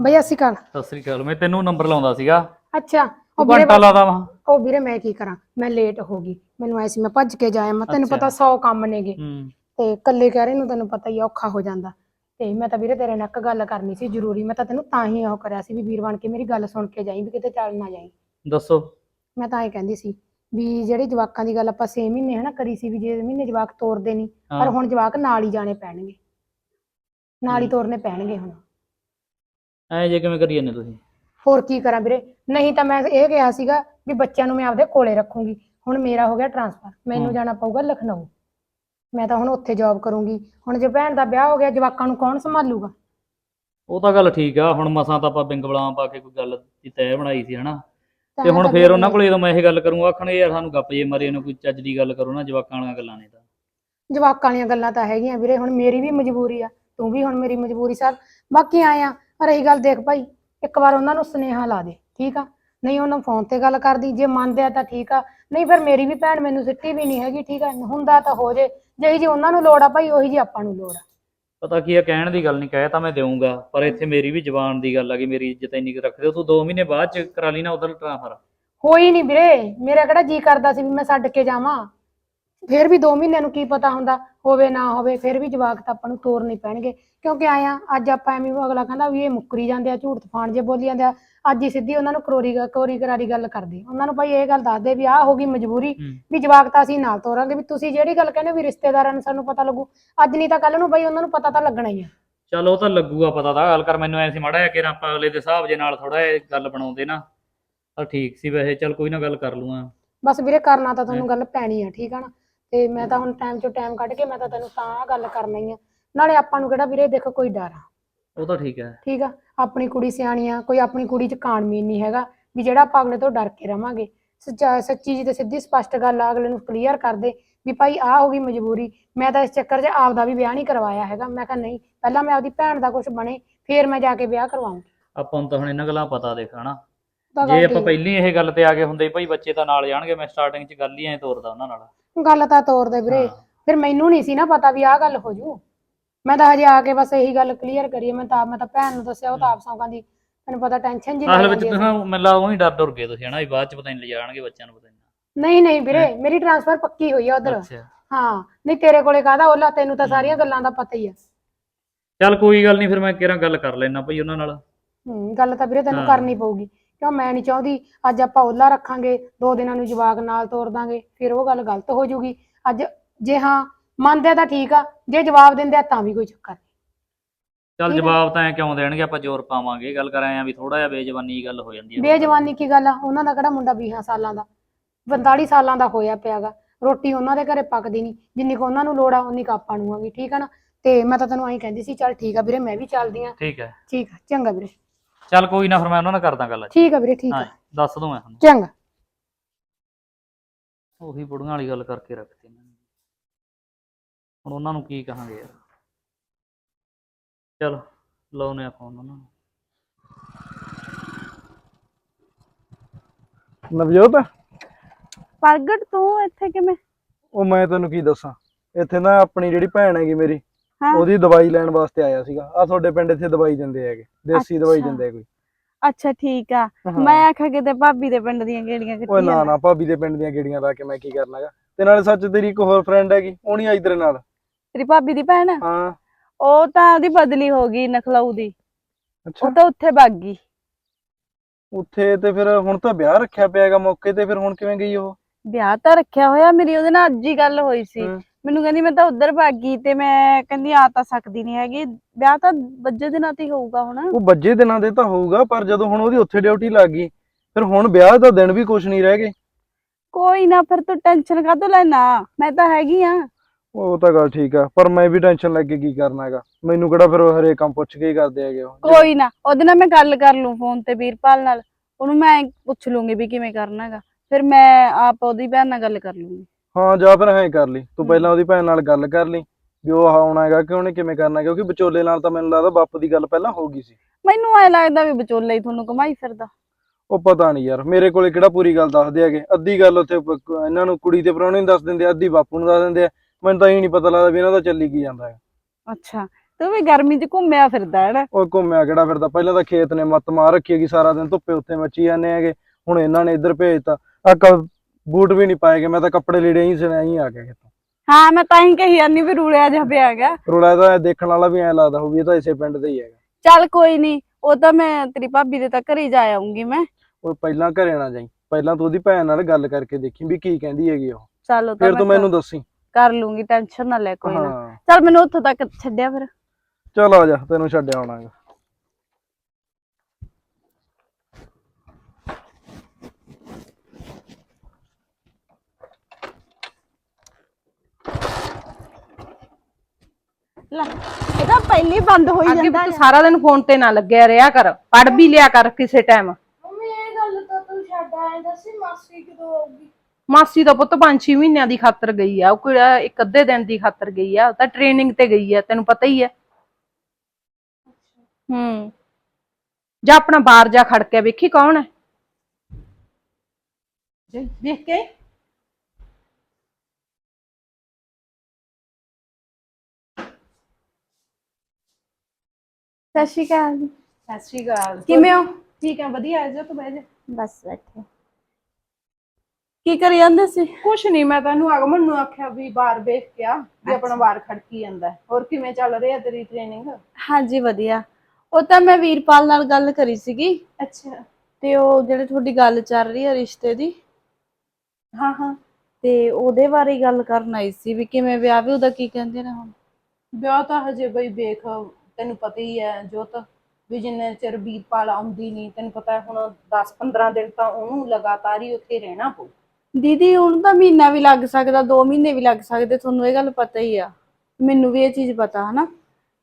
ਬਈ ਅਸੀਂ ਕਰ ਸਤਿ ਸ੍ਰੀ ਅਕਾਲ। ਮੈਂ ਤੈਨੂੰ ਨੰਬਰ ਲਾਉਂਦਾ ਸੀਗਾ। ਅੱਛਾ ਉਹ ਵੀਰੇ ਘੰਟਾ ਲਾਦਾ ਵਾ। ਉਹ ਵੀਰੇ ਮੈਂ ਕੀ ਕਰਾਂ? ਮੈਂ ਲੇਟ ਹੋ ਗਈ। ਮੈਨੂੰ ਐ ਸੀ ਮੈਂ ਭੱਜ ਕੇ ਜਾਇਆ। ਮੈਂ ਤੈਨੂੰ। ਪਤਾ 100 ਕੰਮ ਨੇਗੇ। ਹੂੰ। ਤੇ ਇਕੱਲੇ ਕਹਿ ਰਹੇ ਨੂੰ ਤੈਨੂੰ ਪਤਾ ਹੀ ਆ, ਔਖਾ ਹੋ ਜਾਂਦਾ। ਤੇ ਮੈਂ ਤਾਂ ਵੀਰੇ ਤੇਰੇ ਨਾਲ ਇੱਕ ਗੱਲ ਕਰਨੀ ਸੀ ਜ਼ਰੂਰੀ ਮੈਂ ਤਾਂ ਤੈਨੂੰ ਤਾਂ ਹੀ ਉਹ ਕਰਿਆ ਸੀ ਵੀ ਵੀਰ ਬਣ ਕੇ ਮੇਰੀ ਗੱਲ ਸੁਣ ਕੇ ਜਾਈਂ ਵੀ ਕਿਤੇ ਚੱਲ ਨਾ ਜਾਈਂ। ਦੱਸੋ। ਮੈਂ ਤਾਂ ਇਹ ਕਹਿੰਦੀ ਸੀ ਵੀ ਜਿਹੜੇ ਜਵਾਕਾਂ ਦੀ ਗੱਲ ਆਪਾਂ 6 ਮਹੀਨੇ ਹਨਾ ਕਰੀ ਸੀ ਵੀ ਜੇ ਮਹੀਨੇ ਜਵਾਕ ਤੋਰਦੇ ਨਹੀਂ ਪਰ ਹੁਣ ਜਵਾਕ ਨਾਲ ਹੀ ਜਾਣੇ ਪੈਣਗੇ। ਨਾਲ ਹੀ। ਤੋਰਨੇ ਪੈਣਗੇ ਹੁਣ। ਐ ਜੇ ਕਿਵੇਂ ਕਰੀ ਜਾਂਦੇ ਤੁਸੀਂ? ਹੋਰ ਕੀ ਕਰਾਂ ਵੀਰੇ? ਨਹੀਂ ਤਾਂ ਮੈਂ ਇਹ ਕਿਹਾ ਸੀਗਾ ਵੀ ਬੱਚਿਆਂ ਨੂੰ ਮੈਂ ਆਪਦੇ ਕੋਲੇ ਰੱਖੂੰਗੀ। ਹੁਣ ਮੇਰਾ ਹੋ ਗਿਆ ਟਰਾਂਸਫਰ ਮੈਨੂੰ। ਜਾਣਾ ਪਊਗਾ ਲਖਨਊ। ਮੈਂ ਤਾਂ ਹੁਣ ਉੱਥੇ ਜੌਬ ਕਰੂੰਗੀ। ਹੁਣ ਜੇ ਭੈਣ ਦਾ ਵਿਆਹ ਹੋ ਗਿਆ ਜਵਾਕਾਂ ਨੂੰ ਕੌਣ ਸੰਭਾਲੂਗਾ? ਉਹ ਤਾਂ ਗੱਲ ਠੀਕ ਆ ਹੁਣ ਮਸਾਂ ਤਾਂ ਆਪਾਂ ਬਿੰਗ ਬਲਾਮ ਪਾ ਕੇ ਕੋਈ ਗੱਲ ਦੀ ਤੈਅ ਬਣਾਈ ਸੀ ਹਨਾ? ਤਾਂ ਹੁਣ ਫੇਰ ਉਹਨਾਂ ਕੋਲੇ ਜਦੋਂ ਮੈਂ ਇਹ ਗੱਲ ਕਰੂੰ ਆਖਣਗੇ ਯਾਰ ਸਾਨੂੰ ਗੱਪ ਜੇ ਮਾਰੇ ਨੂੰ ਕੋਈ ਚੱਜ ਦੀ ਗੱਲ ਕਰੋ ਨਾ ਜਵਾਕਾਂ ਵਾਲੀਆਂ ਗੱਲਾਂ ਨੇ ਤਾਂ। ਜਵਾਕਾਂ ਵਾਲੀਆਂ ਗੱਲਾਂ ਤਾਂ ਹੈਗੀਆਂ ਵੀਰੇ ਹੁਣ ਮੇਰੀ ਵੀ ਮਜਬੂਰੀ ਆ ਤੂੰ ਵੀ ਹੁਣ ਮੇਰੀ ਮਜਬੂਰੀ ਸਰ। ਬਾਕੀ ਆਏ ਆ ਰਹੀ ਗੱਲ ਦੇਖ ਭਾਈ ਇੱਕ ਵਾਰ ਉਹਨਾਂ ਨੂੰ ਸੁਨੇਹਾ ਲਾ ਦੇ ਠੀਕ ਆ? ਨਹੀਂ ਉਹਨਾਂ ਫੋਨ ਤੇ ਗੱਲ ਕਰਦੀ ਜੇ ਮੰਨਦੇ ਆ ਤਾਂ ਠੀਕ ਆ ਨਹੀਂ ਫਿਰ ਮੇਰੀ ਵੀ ਭੈਣ ਮੈਨੂੰ ਸਿੱਟੀ ਵੀ ਨਹੀਂ ਹੈਗੀ ਠੀਕ ਆ ਹੁੰਦਾ ਤਾਂ ਹੋ ਜੇ ਜਿਹੀ ਜੀ ਉਹਨਾਂ ਨੂੰ ਲੋੜ ਆ ਭਾਈ ਉਹੀ ਜੀ ਆਪਾਂ ਨੂੰ ਲੋੜ ਆ। ਪਤਾ ਕੀ ਆ ਕਹਿਣ ਦੀ ਗੱਲ ਨਹੀਂ ਕਹਿ ਤਾਂ ਮੈਂ ਦੇਊਂਗਾ ਪਰ ਇੱਥੇ ਮੇਰੀ ਵੀ ਜ਼ਬਾਨ ਦੀ ਗੱਲ ਆ ਕਿ ਮੇਰੀ ਇੱਜ਼ਤ ਇੰਨੀ ਕੁ ਰੱਖਦੇ ਹੋ ਤੂੰ 2 ਮਹੀਨੇ ਬਾਅਦ ਚ ਕਰਾ ਲਈ ਨਾ ਉਧਰ ਟ੍ਰਾਂਸਫਰ ਹੋਈ ਨਹੀਂ ਵੀਰੇ ਮੇਰਾ ਕਿਹੜਾ ਜੀ ਕਰਦਾ ਸੀ ਵੀ ਮੈਂ ਛੱਡ ਕੇ ਜਾਵਾਂ। ਫਿਰ ਵੀ 2 ਮਹੀਨਿਆਂ ਨੂੰ ਕੀ ਪਤਾ ਹੁੰਦਾ ਹੋਵੇ ਨਾ ਹੋਵੇ ਫਿਰ ਵੀ ਜਵਾਕ ਤਾਂ ਆਪਾਂ ਨੂੰ ਤੋਰਨੇ ਪੈਣਗੇ। ਕਿਉਂਕਿ ਆਇਆ ਅੱਜ ਆਪਾਂ ਐਵੇਂ ਅਗਲਾ ਕਹਿੰਦਾ ਵੀ ਇਹ ਮੁੱਕਰੀ ਜਾਂਦੇ ਆ ਝੂਠ ਤਫਾਨ ਜੇ ਬੋਲੀ ਜਾਂਦੇ ਆ ਅੱਜ ਹੀ ਸਿੱਧੀ ਉਹਨਾਂ ਨੂੰ ਕਰੋਰੀ ਕੋਰੀ ਕਰਾਰੀ ਗੱਲ ਕਰਦੇ। ਉਹਨਾਂ ਨੂੰ ਭਾਈ ਇਹ ਗੱਲ ਦੱਸ ਦੇ ਵੀ ਆਹ ਹੋ ਗਈ ਮਜਬੂਰੀ ਵੀ ਜਵਾਕ ਤਾਂ ਅਸੀਂ ਨਾਲ ਤੋਰਾਂਗੇ ਵੀ ਤੁਸੀਂ ਜਿਹੜੀ ਗੱਲ ਕਹਿੰਦੇ ਹੋ ਵੀ ਰਿਸ਼ਤੇਦਾਰਾਂ ਨੂੰ ਸਾਨੂੰ ਪਤਾ ਲੱਗੂ। ਅੱਜ ਨਹੀਂ ਤਾਂ ਕੱਲ ਨੂੰ ਭਾਈ ਉਹਨਾਂ ਨੂੰ ਪਤਾ ਤਾਂ ਲੱਗਣਾ ਹੀ ਆ। ਚਲ ਉਹ ਤਾਂ ਲੱਗੂਗਾ ਪਤਾ ਤਾਂ ਗੱਲ ਕਰ ਮੈਨੂੰ ਐ ਸੀ ਮਾੜਾ ਜਿਹਾ ਕਿ ਆਪਾਂ ਅਗਲੇ ਦੇ ਹਿਸਾਬ ਜੇ ਨਾਲ ਥੋੜਾ ਜਿਹਾ ਗੱਲ ਬਣਾਉਂਦੇ ਨਾ ਤਾਂ ਠੀਕ ਸੀ ਵੈਸੇ ਚਲ ਕੋਈ ਨਾ ਗੱਲ ਕਰ ਲੂਆਂ ਬਸ ਵੀਰੇ ਕਰਨਾ ਤਾਂ ਤੁਹਾਨੂੰ ਗੱਲ ਪੈਣੀ ਆ ਠੀਕ ਆ ਨਾ? ਤੇ ਮੈਂ ਤਾਂ ਹੁਣ ਟਾਈਮ ਚੋਂ ਟਾਈਮ ਕੱਢ ਕੇ ਮੈਂ ਤਾਂ ਤੈਨੂੰ ਤਾਂ ਆਹ ਗੱਲ ਕਰਨਾ ਆ। ਨਾਲੇ ਆਪਾਂ ਨੂੰ ਕਿਹੜਾ ਵੀਰੇ ਦੇਖੋ ਕੋਈ ਡਰ ਆ। ਉਹ ਤਾਂ ਠੀਕ ਹੈ। ਠੀਕ ਆ? ਆਪਣੀ ਕੁੜੀ ਸਿਆਣੀ ਆ ਕੋਈ ਆਪਣੀ ਕੁੜੀ ਚ ਕਾਣਮੀਨ ਨਹੀਂ ਹੈਗਾ ਵੀ ਜਿਹੜਾ ਆਪਾਂ ਅਗਲੇ ਤੋਂ ਡਰ ਕੇ ਰਵਾਂਗੇ। ਸੱਚਾ ਸੱਚੀ ਜੀ ਤੇ ਸਿੱਧੀ ਸਪਸ਼ਟ ਗੱਲ ਆ ਅਗਲੇ ਨੂੰ ਕਲੀਅਰ ਕਰ ਦੇ ਵੀ ਭਾਈ ਆਹ ਹੋ ਗਈ ਮਜਬੂਰੀ ਮੈਂ ਤਾਂ ਇਸ ਚੱਕਰ 'ਚ ਆਪਦਾ ਵੀ ਵਿਆਹ ਨਹੀਂ ਕਰਵਾਇਆ ਹੈਗਾ। ਮੈਂ ਕਿਹਾ ਨਹੀਂ ਪਹਿਲਾਂ ਮੈਂ ਆਪਦੀ ਭੈਣ ਦਾ ਕੁਝ ਬਣੇ ਫੇਰ ਮੈਂ ਜਾ ਕੇ ਵਿਆਹ ਕਰਵਾਉਂਗੀ। ਆਪਾਂ ਨੂੰ ਤਾਂ ਹੁਣ ਇਹਨਾਂ ਗੱਲਾਂ ਪਤਾ ਦੇਖ ਹਨਾ? ਤਾਂ ਗੱਲ ਜੇ ਆਪਾਂ ਠੀਕ ਪਹਿਲੀ ਇਹ ਗੱਲ ਤੇ ਆ ਗਏ ਹੁੰਦੇ ਭਾਈ ਬੱਚੇ ਤਾਂ ਨਾਲ ਜਾਣਗੇ ਮੈਂ ਸਟਾਰਟਿੰਗ 'ਚ ਗੱਲ ਹੀ ਐ ਤੋਰਦਾ ਉਹਨਾਂ ਨਾਲ। ਆ। ਗੱਲ ਤਾਂ ਤੋਰਦੇ ਵੀਰੇ। ਹਾਂ। ਫਿਰ ਮੈਨੂੰ ਨਹੀਂ ਸੀ ਨਾ ਪਤਾ ਵੀ ਆਹ ਗੱਲ ਹੋ ਜੂ। ਮੈਂ ਤਾਂ ਹਜੇ ਆ ਕੇ ਬਸ ਇਹੀ ਗੱਲ ਕਲੀਅਰ ਕਰੀਏ ਮੈਂ ਤਾਂ ਮੈਂ ਤਾਂ ਭੈਣ ਨੂੰ ਦੱਸਿਆ ਉਹ ਤਾਂ ਆਪ ਸੌਂਕਾਂ ਦੀ। ਤੈਨੂੰ ਪਤਾ ਟੈਨਸ਼ਨ ਜੀ ਅਸਲ ਲੈ ਵਿੱਚ। ਤੁਸੀਂ ਮੈਨੂੰ ਲੱਗਦਾ ਉਹੀ ਡਰ ਡਰ ਗਏ ਤੁਸੀਂ ਹਨਾ ਵੀ ਬਾਅਦ 'ਚ ਪਤਾ ਨਹੀਂ ਲਿਜਾਣਗੇ ਬੱਚਿਆਂ ਨੂੰ ਪਤਾ ਨਹੀਂ ਨਹੀਂ ਨਹੀਂ ਵੀਰੇ ਮੇਰੀ ਟ੍ਰਾਂਸਫਰ ਪੱਕੀ ਹੋਈ ਆ ਉਧਰ। ਅੱਛਾ। ਹਾਂ ਨਹੀਂ ਤੇਰੇ ਕੋਲੇ ਕਾਹਦਾ ਉਹਲਾ ਤੈਨੂੰ ਤਾਂ ਸਾਰੀਆਂ ਗੱਲਾਂ ਦਾ ਪਤਾ ਹੀ ਆ। ਚੱਲ ਕੋਈ ਗੱਲ ਨਹੀਂ ਫਿਰ ਮੈਂ ਕਿਹੜਾ ਗੱਲ ਕਰ ਲੈਣਾ ਭਾਈ ਉਹਨਾਂ ਨਾਲ। ਹੂੰ ਗੱਲ ਤਾਂ ਵੀਰੇ ਤੈਨੂੰ ਹਾਂ। ਕਰਨੀ ਪਊਗੀ। ਕਿਉਂ ਮੈਂ ਨਹੀਂ ਚਾਹੁੰਦੀ ਅੱਜ ਆਪਾਂ ਉਹਲਾ ਰੱਖਾਂਗੇ ਦੋ ਦਿਨਾਂ ਨੂੰ ਜਵਾਕ ਨਾਲ ਤੋਰ ਦਾਂਗੇ ਫਿਰ ਉਹ ਗੱਲ ਗਲਤ ਹੋ ਜੂਗੀ। ਅੱਜ ਜੇ ਹਾਂ ਮੰਨਦੇ ਤਾਂ ਠੀਕ ਆ ਜੇ ਜਵਾਬ ਦਿੰਦੇ ਆ ਤਾਂ ਵੀ ਕੋਈ ਚੱਕਰ ਨਹੀਂ। ਚੱਲ। ਜਵਾਬ ਤਾਂ ਐ ਕਿਉਂ ਦੇਣਗੇ ਆਪਾਂ ਜ਼ੋਰ ਪਾਵਾਂਗੇ ਗੱਲ ਕਰ ਆਏ ਆ ਵੀ ਥੋੜਾ ਜਿਹਾ ਬੇਜਵਾਨੀ ਗੱਲ ਹੋ ਜਾਂਦੀ ਹੈ ਬੇਜਵਾਨੀ ਕੀ ਗੱਲ ਆ? ਉਹਨਾਂ ਦਾ ਕਿਹੜਾ ਮੁੰਡਾ 20 ਸਾਲਾਂ ਦਾ? 45 ਸਾਲਾਂ ਦਾ ਹੋਇਆ ਪਿਆਗਾ। ਰੋਟੀ ਉਹਨਾਂ ਦੇ ਘਰੇ ਪੱਕਦੀ ਨਹੀਂ ਜਿੰਨੀ ਕੁ ਉਹਨਾਂ ਨੂੰ ਲੋੜ ਆ ਉਨੀ ਕੁ ਆਪਾਂ ਨੂੰ ਆਗੀ ਠੀਕ ਆ ਨਾ? ਤੇ ਮੈਂ ਤਾਂ ਤੈਨੂੰ ਐਂ ਕਹਿੰਦੀ ਸੀ ਚੱਲ ਠੀਕ ਆ ਵੀਰੇ ਮੈਂ ਵੀ ਚੱਲਦੀ ਆ। ਠੀਕ ਹੈ ਠੀਕ ਆ ਚੰਗਾ ਵੀਰੇ। ਚੱਲ ਕੋਈ ਨਾ ਫਿਰ ਮੈਂ ਉਹਨਾਂ ਨਾਲ ਕਰਦਾ ਗੱਲ। ਠੀਕ ਆ ਵੀਰੇ ਠੀਕ ਆ। ਦੱਸ ਦੂੰ ਮੈਂ ਤੁਹਾਨੂੰ। ਚੰਗਾ। ਉਹੀ ਬੁੜੀਆਂ ਵਾਲੀ ਗੱਲ ਕਰਕੇ ਇਹਨਾਂ ਨੇ ਹੁਣ ਉਹਨਾਂ ਨੂੰ ਕੀ ਕਹਾਂਗੇ ਯਾਰ? ਚਲ ਲਾਉਨੇ ਆ ਫੋਨ ਉਹਨਾਂ ਨੂੰ। ਨਵਜੋਤ? ਪ੍ਰਗਟ ਤੂੰ ਇੱਥੇ ਕਿਵੇਂ? ਉਹ ਮੈਂ ਤੈਨੂੰ ਕੀ ਦੱਸਾਂ? ਇੱਥੇ ਨਾ ਆਪਣੀ ਜਿਹੜੀ ਭੈਣ ਹੈਗੀ ਮੇਰੀ ਹਾਂ। ਉਹਦੀ ਦਵਾਈ ਲੈਣ ਵਾਸਤੇ ਆਇਆ ਸੀਗਾ। ਆ ਤੁਹਾਡੇ ਪਿੰਡ ਇੱਥੇ ਦਵਾਈ ਦਿੰਦੇ ਹੈਗੇ ਦੇਸੀ ਦਵਾਈ ਅੱਛਾ। ਦਿੰਦੇ ਆ ਕੋਈ। ਅੱਛਾ ਠੀਕ ਆ। ਮੈਂ ਆਖਿਆ ਕਿਤੇ ਭਾਬੀ ਦੇ ਪਿੰਡ ਦੀਆਂ ਗੇੜੀਆਂ ਓਏ ਕੱਟੀਆਂ ਨਾ। ਨਾ ਭਾਬੀ ਦੇ ਪਿੰਡ ਦੀਆਂ ਗੇੜੀਆਂ ਲਾ ਕੇ ਮੈਂ ਕੀ ਕਰਨਾਗਾ ਤੇ ਨਾਲੇ ਸੱਚ ਤੇਰੀ ਇੱਕ ਹੋਰ ਫਰੈਂਡ ਹੈਗੀ ਉਹ ਨਹੀਂ ਆਈ ਤੇਰੇ ਨਾਲ? ਤੇਰੀ ਭਾਬੀ ਦੀ ਭੈਣ? ਹਾਂ। ਉਹ ਤਾਂ ਉਹਦੀ ਬਦਲੀ ਹੋ ਗਈ ਨਖਲਾਊ ਦੀ। ਅੱਛਾ। ਉਹ ਤਾਂ ਉੱਥੇ ਭੱਗ ਗਈ। ਉੱਥੇ ਤੇ ਫਿਰ ਹੁਣ ਤਾਂ ਵਿਆਹ ਰੱਖਿਆ ਪਿਆ ਹੈਗਾ ਮੌਕੇ ਤੇ ਫਿਰ ਹੁਣ ਕਿਵੇਂ ਗਈ ਉਹ? ਵਿਆਹ ਤਾਂ ਰੱਖਿਆ ਹੋਇਆ ਮੇਰੀ ਉਹਦੇ ਨਾਲ ਅੱਜ ਹੀ ਗੱਲ ਹੋਈ ਸੀ। ਹਮ। ਮੈਨੂੰ ਕਹਿੰਦੀ ਮੈਂ ਤਾਂ ਉੱਧਰ ਭੱਗ ਗਈ ਤੇ ਮੈਂ ਕਹਿੰਦੀ ਆ ਤਾਂ ਸਕਦੀ ਨਹੀਂ ਹੈਗੀ। ਵਿਆਹ ਤਾਂ ਬੱਜੇ ਦਿਨਾਂ ਤੇ ਹੀ ਹੋਊਗਾ ਹੁਣ। ਉਹ ਬੱਜੇ ਦਿਨਾਂ ਦੇ ਤਾਂ ਹੋਊਗਾ ਪਰ ਜਦੋਂ ਹੁਣ ਉਹਦੀ ਉੱਥੇ ਡਿਊਟੀ ਲੱਗ ਗਈ ਫਿਰ ਹੁਣ ਵਿਆਹ ਦਾ ਦਿਨ ਵੀ ਕੁਝ ਨਹੀਂ ਰਹਿ ਗਏ। ਕੋਈ ਨਾ ਫਿਰ ਤੂੰ ਟੈਨਸ਼ਨ ਕਾਹਤੋਂ ਲੈਣਾ? ਮੈਂ ਤਾਂ ਹੈਗੀ ਆ। ਉਹ ਤਾਂ ਗੱਲ ਠੀਕ ਆ ਪਰ ਮੈਂ ਵੀ ਟੈਨਸ਼ਨ ਲੈ ਕੇ ਕੀ ਕਰਨਾ ਹੈਗਾ? ਮੈਨੂੰ ਕਿਹੜਾ ਫਿਰ ਉਹ ਹਰੇਕ ਕੰਮ ਪੁੱਛ ਕੇ ਹੀ ਕਰਦੇ ਹੈਗੇ ਉਹ? ਕੋਈ ਨਾ ਉਹਦੇ ਨਾਲ ਮੈਂ ਗੱਲ ਕਰ ਲੂੰ ਫੋਨ ਤੇ ਵੀਰਪਾਲ ਨਾਲ ਉਹਨੂੰ ਮੈਂ ਪੁੱਛ ਲੂੰਗੀ ਵੀ ਕਿਵੇਂ ਕਰਨਾ ਹੈਗਾ। ਫਿਰ ਮੈਂ ਆਪ ਉਹਦੀ ਭੈਣ ਨਾਲ ਗੱਲ ਕਰ ਲੂੰਗੀ। ਹਾਂ ਜਾਂ ਫਿਰ ਐਂ ਕਰ ਲਈ ਤੂੰ। ਪਹਿਲਾਂ ਉਹਦੀ ਭੈਣ ਨਾਲ ਗੱਲ ਕਰ ਲਈ ਵੀ ਉਹ ਆਉਣਾ ਹੈਗਾ ਕਿ ਉਹਨੇ ਕਿਵੇਂ ਕਰਨਾ ਕਿਉਂਕਿ ਵਿਚੋਲੇ ਨਾਲ ਤਾਂ ਮੈਨੂੰ ਲੱਗਦਾ ਬਾਪੂ ਦੀ ਗੱਲ ਪਹਿਲਾਂ ਹੋ ਗਈ ਸੀ। ਮੈਨੂੰ ਐ ਲੱਗਦਾ ਵੀ ਵਿਚੋਲਾ ਹੀ ਤੁਹਾਨੂੰ ਕਮਾਈ ਫਿਰਦਾ। ਉਹ ਪਤਾ ਨਹੀਂ ਯਾਰ ਮੇਰੇ ਕੋਲੇ ਕਿਹੜਾ ਪੂਰੀ ਗੱਲ ਦੱਸਦੇ ਹੈਗੇ ਅੱਧੀ ਗੱਲ ਉੱਥੇ ਇਹਨਾਂ ਨੂੰ ਕੁੜੀ ਤੇ ਪ੍ਰਾਹੁਣੇ ਨੂੰ ਦੱਸ ਦਿੰਦੇ ਆ ਅੱਧੀ ਬਾਪੂ ਨੂੰ ਦੱਸ ਦਿੰਦੇ ਆ ਮੈਨੂੰ ਤਾਂ ਇਹ ਨਹੀਂ ਪਤਾ ਲੱਗਦਾ ਵੀ ਇਹਨਾਂ ਦਾ ਚੱਲੀ ਕੀ ਜਾਂਦਾ ਹੈ। ਅੱਛਾ ਤੂੰ ਵੀ ਗਰਮੀ 'ਚ ਘੁੰਮਿਆ ਫਿਰਦਾ ਹੈ ਨਾ। ਉਹ ਘੁੰਮਿਆ ਕਿਹੜਾ ਫਿਰਦਾ? ਪਹਿਲਾਂ ਤਾਂ ਖੇਤ ਨੇ ਮੱਤ ਮਾਰ ਰੱਖੀ ਹੈਗੀ ਸਾਰਾ ਦਿਨ ਧੁੱਪੇ ਉੱਤੇ ਮੱਚੀ ਜਾਂਦੇ ਹੈਗੇ ਹੁਣ ਇਹਨਾਂ ਨੇ ਇੱਧਰ ਭੇਜਤਾ। ਆ ਬੂਟ ਵੀ ਨਹੀਂ ਪਾਏਗੇ ਮੈਂ ਤਾਂ ਕੱਪੜੇ ਲੀੜੇ ਹੀ ਸਣਾ ਹੀ ਆ ਗਿਆ ਕਿਤੋਂ। ਹਾਂ ਮੈਂ ਤਾਂ ਹੀ ਕਹੀ ਜਾਂਦੀ ਵੀ ਰੂੜਿਆ ਜਿਹਾ ਪਿਆ ਹੈਗਾ। ਤਾਂ ਦੇਖਣ ਵਾਲਾ ਵੀ ਐਂ ਲੱਗਦਾ ਹੋਊ ਵੀ ਇਹ ਤਾਂ ਇਸੇ ਪਿੰਡ ਦਾ ਹੀ ਹੈਗਾ। ਚੱਲ ਕੋਈ ਨਹੀਂ ਉਹ ਤਾਂ ਮੈਂ ਤੇਰੀ ਭਾਬੀ ਦੇ ਤਾਂ ਘਰੇ ਹੀ ਜਾ ਆਉਂਗੀ ਮੈਂ। ਉਹ ਪਹਿਲਾਂ ਘਰੇ ਨਾ ਜਾਈ ਪਹਿਲਾਂ ਤੂੰ ਉਹਦੀ ਭੈਣ ਨਾਲ ਗੱਲ ਕਰਕੇ ਦੇਖੀ ਵੀ ਕੀ ਕਹਿੰਦੀ ਹੈਗੀ ਉਹ। ਚੱਲ ਉਹ ਤਾਂ ਫਿਰ ਤੂੰ ਮੈਨੂੰ ਦੱਸੀ। ਕਰ ਲੂੰਗੀ ਟੈਨਸ਼ਨ ਨਾ ਲੈ ਕੋਈ ਨਾ। ਹਾਂ। ਚੱਲ ਮੈਨੂੰ ਉੱਥੋਂ ਤੱਕ ਛੱਡਿਆ ਫਿਰ। ਚਲ ਆ ਜਾ ਤੈਨੂੰ ਛੱਡਿਆ ਆਉਣਾ ਲੈ ਇਹ ਤਾਂ ਪਹਿਲੀ ਬੰਦ ਹੋਈ ਅੱਗੇ ਜਾਂਦਾ ਪੁੱਤ ਸਾਰਾ ਦਿਨ ਫੋਨ ਤੇ ਨਾ ਲੱਗਿਆ ਰਿਹਾ ਕਰ ਪੜ ਵੀ ਲਿਆ ਕਰ ਕਿਸੇ ਟਾਈਮ ਮੰਮੀ ਇਹ ਗੱਲ ਤਾਂ ਤੂੰ ਛੱਡ ਆਏ ਦੱਸੀ ਮਾਸੀ ਕਦੋਂ ਆਊਗੀ? ਮਾਸੀ ਦਾ ਪੁੱਤ 5-6 ਮਹੀਨਿਆਂ ਦੀ ਖਾਤਰ ਗਈ ਆ ਉਹ ਕਿਹੜਾ ਇੱਕ ਅੱਧੇ ਦਿਨ ਦੀ ਖਾਤਰ ਗਈ ਆ ਉਹ ਤਾਂ ਟ੍ਰੇਨਿੰਗ ਤੇ ਗਈ ਆ ਤੈਨੂੰ ਪਤਾ ਹੀ ਹੈ ਹੂੰ। ਜਾ ਆਪਣਾ ਬਾਹਰ ਜਾ ਖੜ ਕੇ ਵੇਖੀ ਕੌਣ ਹੈ ਜੀ, ਵੇਖ ਕੇ ਸਤਿ ਸ਼੍ਰੀ ਅਕਾਲ। ਸਤਿ ਸ਼੍ਰੀ ਅਕਾਲ। ਕਿਵੇਂ ਹੋ? ਠੀਕ ਹੈ ਵਧੀਆ ਆ ਜਾ ਤੂੰ ਬਹਿ ਜਾ। ਬਸ ਬੈਠੇ। ਕੀ ਕਰੀ ਜਾਂਦੇ ਸੀ? ਕੁਛ ਨਹੀਂ ਮੈਂ ਤੈਨੂੰ ਅਗਮਨ ਨੂੰ ਆਖਿਆ ਵੀ ਬਾਹਰ ਵੇਖ ਕੇ ਆ ਵੀ ਆਪਣਾ ਬਾਹਰ ਖੜਕੀ ਜਾਂਦਾ ਹੈ। ਹੋਰ ਕਿਵੇਂ ਚੱਲ ਰਿਹਾ ਤੇਰੀ ਟ੍ਰੇਨਿੰਗ ਹਾਂਜੀ ਵਧੀਆ। ਉਹ ਤਾਂ ਮੈਂ ਵੀਰਪਾਲ ਨਾਲ ਗੱਲ ਕਰੀ ਸੀਗੀ। ਅੱਛਾ। ਤੇ ਉਹ ਜਿਹੜੇ ਤੁਹਾਡੀ ਗੱਲ ਚੱਲ ਰਹੀ ਹੈ ਰਿਸ਼ਤੇ ਦੀ ਹਾਂ ਹਾਂ। ਤੇ ਉਹਦੇ ਬਾਰੇ ਹੀ ਗੱਲ ਕਰਨ ਆਈ ਸੀ ਵੀ ਕਿਵੇਂ ਵਿਆਹ ਵੀ ਉਹਦਾ ਕੀ ਕਹਿੰਦੇ ਨੇ ਹੁਣ? ਵਿਆਹ ਤਾਂ ਹਜੇ ਬਈ ਵੇਖ ਤੈਨੂੰ ਪਤਾ ਹੀ ਹੈ ਜੋਤ ਵੀ ਜਿੰਨੇ ਚਿਰ ਵੀਰਪਾਲ ਆਉਂਦੀ ਨਹੀਂ ਤੈਨੂੰ ਪਤਾ ਹੈ ਹੁਣ 10-15 ਦਿਨ ਤਾਂ ਉਹਨੂੰ ਲਗਾਤਾਰ ਹੀ ਉੱਥੇ ਰਹਿਣਾ ਪਊ। ਦੀਦੀ ਹੁਣ ਤਾਂ ਮਹੀਨਾ ਵੀ ਲੱਗ ਸਕਦਾ 2 ਮਹੀਨੇ ਵੀ ਲੱਗ ਸਕਦੇ ਤੁਹਾਨੂੰ ਇਹ ਗੱਲ ਪਤਾ ਹੀ ਆ। ਮੈਨੂੰ ਵੀ ਇਹ ਚੀਜ਼ ਪਤਾ ਹਨਾ?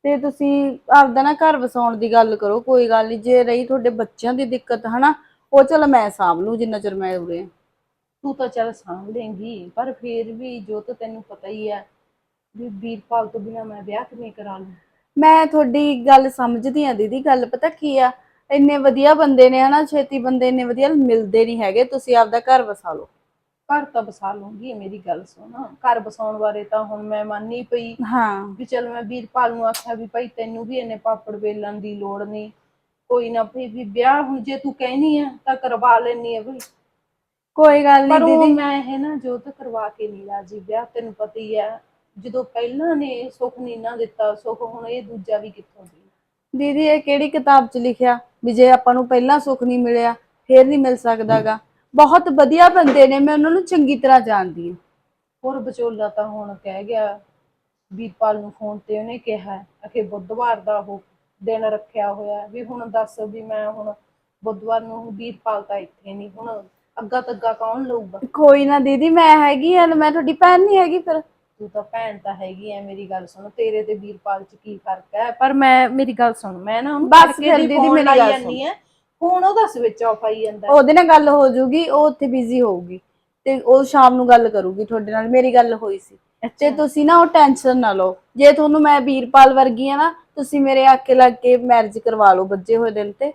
ਤੇ ਤੁਸੀਂ ਆਪਦਾ ਨਾ ਘਰ ਵਸਾਉਣ ਦੀ ਗੱਲ ਕਰੋ ਕੋਈ ਗੱਲ ਨਹੀਂ ਜੇ ਰਹੀ ਤੁਹਾਡੇ ਬੱਚਿਆਂ ਦੀ ਦਿੱਕਤ ਹਨਾ? ਉਹ ਚਲ ਮੈਂ ਸਾਂਭ ਲੂ ਜਿੰਨਾ ਚਿਰ ਮੈਂ ਉਰੇ ਆ। ਤੂੰ ਤਾਂ ਚੱਲ ਸਾਂਭ ਲੇਂਗੀ ਪਰ ਫੇਰ ਵੀ ਜੋਤ ਤੈਨੂੰ ਪਤਾ ਹੀ ਹੈ ਵੀ ਵੀਰਪਾਲ ਤੋਂ ਬਿਨਾ ਮੈਂ ਵਿਆਹ ਕਿਵੇਂ ਕਰਾ ਲੂੰ ਮੈਂ ਤੁਹਾਡੀ ਗੱਲ ਸਮਝਦੀ ਆ ਦੀਦੀ ਗੱਲ ਪਤਾ ਕੀ ਆ? ਇੰਨੇ ਵਧੀਆ ਬੰਦੇ ਨੇ ਹਨਾ? ਛੇਤੀ ਬੰਦੇ ਇੰਨੇ ਵਧੀਆ ਮਿਲਦੇ ਨਹੀਂ ਹੈਗੇ ਤੁਸੀਂ ਆਪਦਾ ਘਰ ਵਸਾ ਲਓ। ਘਰ ਤਾਂ ਬਸਾ ਲੂੰਗੀ ਮੇਰੀ ਗੱਲ ਸੁਣ। ਘਰ ਬਸਾਉਣ ਬਾਰੇ ਤਾਂ ਹੁਣ ਮੈਂ ਮੰਨੀ ਪਈ। ਹਾਂ। ਵੀ ਚਲ ਮੈਂ ਵੀਰਪਾਲ ਨੂੰ ਆਖਿਆ ਵੀ ਭਾਈ ਤੈਨੂੰ ਵੀ ਇਹਨੇ ਪਾਪੜ ਵੇਲਣ ਦੀ ਲੋੜ ਨਹੀਂ। ਕੋਈ ਨਾ ਭਈ ਵੀ ਵਿਆਹ ਹੁਣ ਜੇ ਤੂੰ ਕਹਿਨੀ ਆ ਤਾਂ ਕਰਵਾ ਲੈਣੀ ਆ ਬਈ ਕੋਈ ਗੱਲ ਪਰ ਨਹੀਂ ਉਹ ਦੀਦੀ। ਮੈਂ ਇਹ ਨਾ ਜੋਤ ਕਰਵਾ ਕੇ ਨਹੀਂ ਰਾਜੀ। ਵਿਆਹ ਤੈਨੂੰ ਪਤਾ ਹੀ ਹੈ ਜਦੋਂ ਪਹਿਲਾਂ ਨੇ ਸੁੱਖ ਨਹੀਂ ਨਾ ਦਿੱਤਾ ਸੁੱਖ ਹੁਣ ਇਹ ਦੂਜਾ ਵੀ ਕਿੱਥੋਂ ਦੀ? ਦੀਦੀ ਇਹ ਕਿਹੜੀ ਕਿਤਾਬ 'ਚ ਲਿਖਿਆ ਵੀ ਜੇ ਆਪਾਂ ਨੂੰ ਪਹਿਲਾਂ ਸੁੱਖ ਨਹੀਂ ਮਿਲਿਆ ਫੇਰ ਨਹੀਂ ਮਿਲ ਸਕਦਾਗਾ? ਬਹੁਤ ਵਧੀਆ ਬੰਦੇ ਨੇ ਮੈਂ ਉਹਨਾਂ ਨੂੰ ਚੰਗੀ ਤਰ੍ਹਾਂ ਜਾਣਦੀ ਹਾਂ। ਹੋਰ ਵਿਚੋਲਾ ਤਾਂ ਹੁਣ ਕਹਿ ਗਿਆ ਵੀਰਪਾਲ ਨੂੰ ਫੋਨ ਤੇ ਉਹਨੇ ਕਿਹਾ ਕਿ ਬੁੱਧਵਾਰ ਦਾ ਉਹ ਦਿਨ ਰੱਖਿਆ ਹੋਇਆ ਵੀ ਹੁਣ ਦੱਸ ਵੀ ਮੈਂ ਹੁਣ ਬੁੱਧਵਾਰ ਨੂੰ ਵੀਰਪਾਲ ਤਾਂ ਇੱਥੇ ਨਹੀਂ ਹੁਣ ਅੱਗਾ ਤੱਗਾ ਕੌਣ ਲਊਗਾ? ਕੋਈ ਨਾ ਦੀਦੀ ਮੈਂ ਹੈਗੀ ਆ ਮੈਂ ਤੁਹਾਡੀ ਭੈਣ ਨਹੀਂ ਹੈਗੀ ਫਿਰ। ਤੂੰ ਤਾਂ ਭੈਣ ਤਾਂ ਹੈਗੀ ਐ ਮੇਰੀ ਗੱਲ ਸੁਣ ਤੇਰੇ ਤੇ ਵੀਰਪਾਲ ਚ ਕੀ ਫ਼ਰਕ ਹੈ ਪਰ ਮੈਂ ਮੇਰੀ ਗੱਲ ਸੁਣ ਮੈਂ ਨਾ ਉਹਨੂੰ ਬਸ ਫਿਰ ਦੀਦੀ phone ਮੇਰੀ ਲਾਈ ਗੱਲ ਜਾਂਦੀ ਐ ਫੋਨ ਉਹਦਾ ਸਵਿਚ ਆਫ ਆਈ ਜਾਂਦਾ ਉਹਦੇ ਨਾਲ ਗੱਲ ਹੋ ਜਾਊਗੀ ਉਹ ਉੱਥੇ ਬਿਜ਼ੀ ਹੋਊਗੀ ਤੇ ਉਹ ਸ਼ਾਮ ਨੂੰ ਗੱਲ ਕਰੂਗੀ ਤੁਹਾਡੇ ਨਾਲ ਮੇਰੀ ਗੱਲ ਹੋਈ ਸੀ। ਤੇ ਤੁਸੀਂ ਨਾ ਉਹ ਟੈਨਸ਼ਨ ਨਾ ਲਓ। ਜੇ ਤੁਹਾਨੂੰ ਮੈਂ ਵੀਰਪਾਲ ਵਰਗੀ ਆ ਨਾ ਤੁਸੀਂ ਮੇਰੇ ਆਕੇ ਲੱਗ ਕੇ ਮੈਰਿਜ ਕਰਵਾ ਲਓ ਬੱਜੇ ਹੋਏ ਦਿਨ ਤੇ।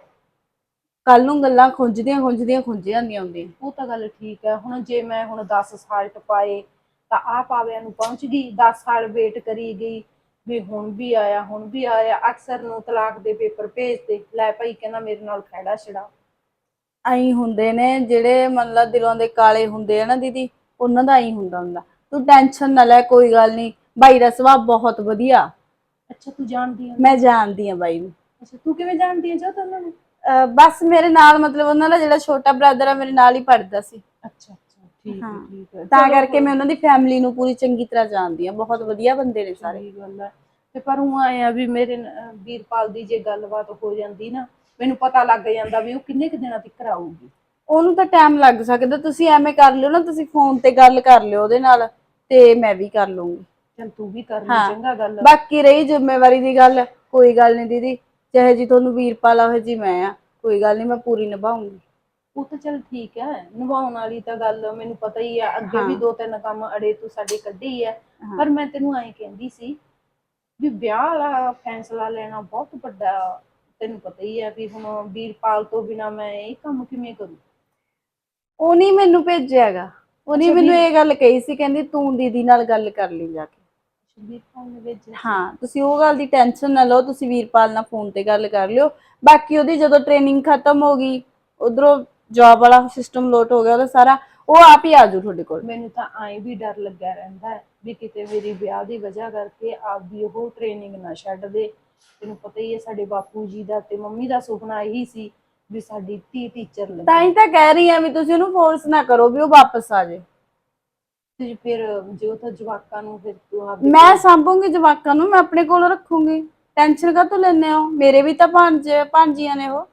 ਕੱਲ ਨੂੰ ਗੱਲਾਂ ਖੁੰਝਦੀਆਂ ਖੁੰਝਦੀਆਂ ਖੁੰਝ ਜਾਂਦੀਆਂ ਹੁੰਦੀਆਂ ਉਹ ਤਾਂ ਗੱਲ ਠੀਕ ਹੈ। ਹੁਣ ਜੇ ਮੈਂ ਹੁਣ 10 ਸਾਲ ਟਪਾਏ ਤਾਂ ਆ ਪਾਵਿਆਂ ਨੂੰ ਪਹੁੰਚ ਗਈ 10 ਸਾਲ ਵੇਟ ਕਰੀ ਗਈ ਵੀ ਹੁਣ ਵੀ ਆਇਆ ਹੁਣ ਵੀ ਆਇਆ ਅਕਸਰ ਨੂੰ ਤਲਾਕ ਦੇ ਪੇਪਰ ਭੇਜਦੇ ਲੈ ਭਾਈ ਕਹਿੰਦਾ ਮੇਰੇ ਨਾਲ ਖੜਾ ਛੜਾ। ਐਂ ਹੁੰਦੇ ਨੇ ਜਿਹੜੇ ਮਤਲਬ ਦਿਲੋਂ ਦੇ ਕਾਲੇ ਹੁੰਦੇ ਆ ਨਾ ਦੀਦੀ ਉਹਨਾਂ ਦਾ ਐਂ ਹੁੰਦਾ ਹੁੰਦਾ। ਤੂੰ ਟੈਨਸ਼ਨ ਨਾ ਲੈ ਕੋਈ ਗੱਲ ਨਹੀਂ। ਬਾਈ ਦਾ ਸੁਭਾਅ ਬਹੁਤ ਵਧੀਆ। ਅੱਛਾ ਤੂੰ ਜਾਣਦੀ ਹੈ ਮੈਂ ਜਾਣਦੀ ਆ ਬਾਈ ਨੂੰ। ਅੱਛਾ ਤੂੰ ਕਿਵੇਂ ਜਾਣਦੀ ਹੈ ਜੋਤ ਉਹਨਾਂ ਨੂੰ? ਅਹ ਬਸ ਮੇਰੇ ਨਾਲ ਮਤਲਬ ਉਹਨਾਂ ਦਾ ਜਿਹੜਾ ਛੋਟਾ ਬ੍ਰਦਰ ਆ ਮੇਰੇ ਨਾਲ ਹੀ ਪੜਦਾ ਸੀ। ਅੱਛਾ। ਠੀਕ ਹੈ ਹਾਂ। ਠੀਕ ਹੈ। ਤਾਂ ਚਲੋ ਕਰਕੇ ਮੈਂ ਉਹਨਾਂ ਦੀ ਫੈਮਿਲੀ ਨੂੰ ਪੂਰੀ ਚੰਗੀ ਤਰ੍ਹਾਂ ਜਾਣਦੀ ਆ ਬਹੁਤ ਵਧੀਆ ਬੰਦੇ ਨੇ ਸਾਰੇ। ਸਾਰੀ ਗੱਲ ਹੈ। ਤੇ ਪਰ ਉਹ ਆਇਆ ਵੀ ਮੇਰੇ ਨ- ਅਹ ਵੀਰਪਾਲ ਦੀ ਜੇ ਗੱਲਬਾਤ ਹੋ ਜਾਂਦੀ ਨਾ ਮੈਨੂੰ ਪਤਾ ਲੱਗ ਜਾਂਦਾ ਵੀ ਉਹ ਕਿੰਨੇ ਕੁ ਦਿਨਾਂ ਤੱਕ ਆਊਗੀ। ਉਹਨੂੰ ਤਾਂ ਟਾਈਮ ਲੱਗ ਸਕਦਾ। ਤੁਸੀਂ ਐਵੇਂ ਕਰ ਲਿਓ ਨਾ ਤੁਸੀਂ ਫੋਨ ਤੇ ਗੱਲ ਕਰ ਲਿਓ ਉਹਦੇ ਨਾਲ ਤੇ ਮੈਂ ਵੀ ਕਰ ਲੂੰਗੀ ਚਲ ਤੂੰ ਵੀ ਕਰ ਲਈ ਹਾਂ। ਚੰਗਾ ਗੱਲ। ਬਾਕੀ ਰਹੀ ਜ਼ਿੰਮੇਵਾਰੀ ਦੀ ਗੱਲ। ਕੋਈ ਗੱਲ ਨਹੀਂ ਦੀਦੀ। ਚਾਹੇ ਜੀ ਤੁਹਾਨੂੰ ਵੀਰਪਾਲ ਆ ਜੀ ਮੈਂ ਆ। ਕੋਈ ਗੱਲ ਨਹੀਂ ਮੈਂ ਪੂਰੀ ਨਿਭਾਉਂਗੀ ਉਹ ਤਾਂ ਚਲ ਠੀਕ ਹੈ ਨਿਭਾਉਣ ਵਾਲੀ ਤਾਂ ਗੱਲ ਮੈਨੂੰ ਪਤਾ ਹੀ ਆ ਅੱਗੇ ਵੀ ਹਾਂ। ਦੋ ਤਿੰਨ ਕੰਮ ਅੜੇ ਤੂੰ ਸਾਡੇ ਕੱਢੇ ਹੀ ਆ ਹਾਂ। ਪਰ ਮੈਂ ਤੈਨੂੰ ਐਂ ਕਹਿੰਦੀ ਸੀ ਵੀ ਵਿਆਹ ਵਾਲਾ ਫੈਸਲਾ ਲੈਣਾ ਬਹੁਤ ਵੱਡਾ ਤੈਨੂੰ ਪਤਾ ਹੀ ਆ ਵੀ ਹੁਣ ਵੀਰਪਾਲ ਤੋਂ ਬਿਨਾ ਮੈਂ ਇਹ ਕੰਮ ਕਿਵੇਂ ਕਰੂੰ? ਉਹਨੇ ਮੈਨੂੰ ਭੇਜਿਆਗਾ ਉਹਨੇ ਅੱਛਾ, ਮੈਨੂੰ ਵੀਰ- ਇਹ ਗੱਲ ਕਹੀ ਸੀ ਕਹਿੰਦੀ ਤੂੰ ਦੀਦੀ ਨਾਲ ਗੱਲ ਕਰ ਲਈ ਜਾ ਕੇ। ਵੀਰਪਾਲ ਨੇ ਭੇਜਿਆ ਹਾਂ ਤੁਸੀਂ ਉਹ ਗੱਲ ਦੀ ਟੈਨਸ਼ਨ ਨਾ ਲਓ ਤੁਸੀਂ ਵੀਰਪਾਲ ਨਾਲ ਫੋਨ ਤੇ ਗੱਲ ਕਰ ਲਿਓ। ਬਾਕੀ ਉਹਦੀ ਜਦੋਂ ਟ੍ਰੇਨਿੰਗ ਖਤਮ ਹੋ ਗਈ ਉਧਰੋਂ ਜੌਬ ਵਾਲਾ ਸਿਸਟਮ ਲੋਟ ਹੋ ਗਿਆ ਉਹਦਾ ਸਾਰਾ ਉਹ ਆਪ ਹੀ ਆ ਜਾਊ ਤੁਹਾਡੇ ਕੋਲ। ਮੈਨੂੰ ਤਾਂ ਐਂ ਵੀ ਡਰ ਲੱਗਿਆ ਰਹਿੰਦਾ ਹੈ ਵੀ ਕਿਤੇ ਮੇਰੀ ਵਿਆਹ ਦੀ ਵਜ੍ਹਾ ਕਰਕੇ ਆਪਦੀ ਉਹ ਟ੍ਰੇਨਿੰਗ ਨਾ ਛੱਡ ਦੇ। ਤੈਨੂੰ ਪਤਾ ਹੀ ਹੈ ਸਾਡੇ ਬਾਪੂ ਜੀ ਦਾ ਤੇ ਮੰਮੀ ਦਾ ਸੁਪਨਾ ਇਹੀ ਸੀ ਵੀ ਸਾਡੀ ਧੀ ਟੀਚਰ ਤਾਂ ਲੱਗੇ ਹੀ ਤਾਂ ਕਹਿ ਰਹੀ ਆ ਵੀ ਤੁਸੀਂ ਉਹਨੂੰ ਫੋਰਸ ਨਾ ਕਰੋ ਵੀ ਉਹ ਵਾਪਸ ਆ ਜਾਏ। ਤੇ ਫਿਰ ਜੇ ਉਹ ਤਾਂ ਜਵਾਕਾਂ ਨੂੰ ਫਿਰ ਤੂੰ ਆਪਦੇ ਮੈਂ ਸੰਭੂੰਗੀ ਜਵਾਕਾਂ ਨੂੰ ਮੈਂ ਆਪਣੇ ਕੋਲ ਰੱਖੂੰਗੀ। ਟੈਨਸ਼ਨ ਕਾਹਤੋਂ ਲੈਂਦੇ ਹੋ? ਮੇਰੇ ਵੀ ਤਾਂ ਭਾਂਜੇ ਭਾਂਜੀਆਂ ਨੇ ਉਹ।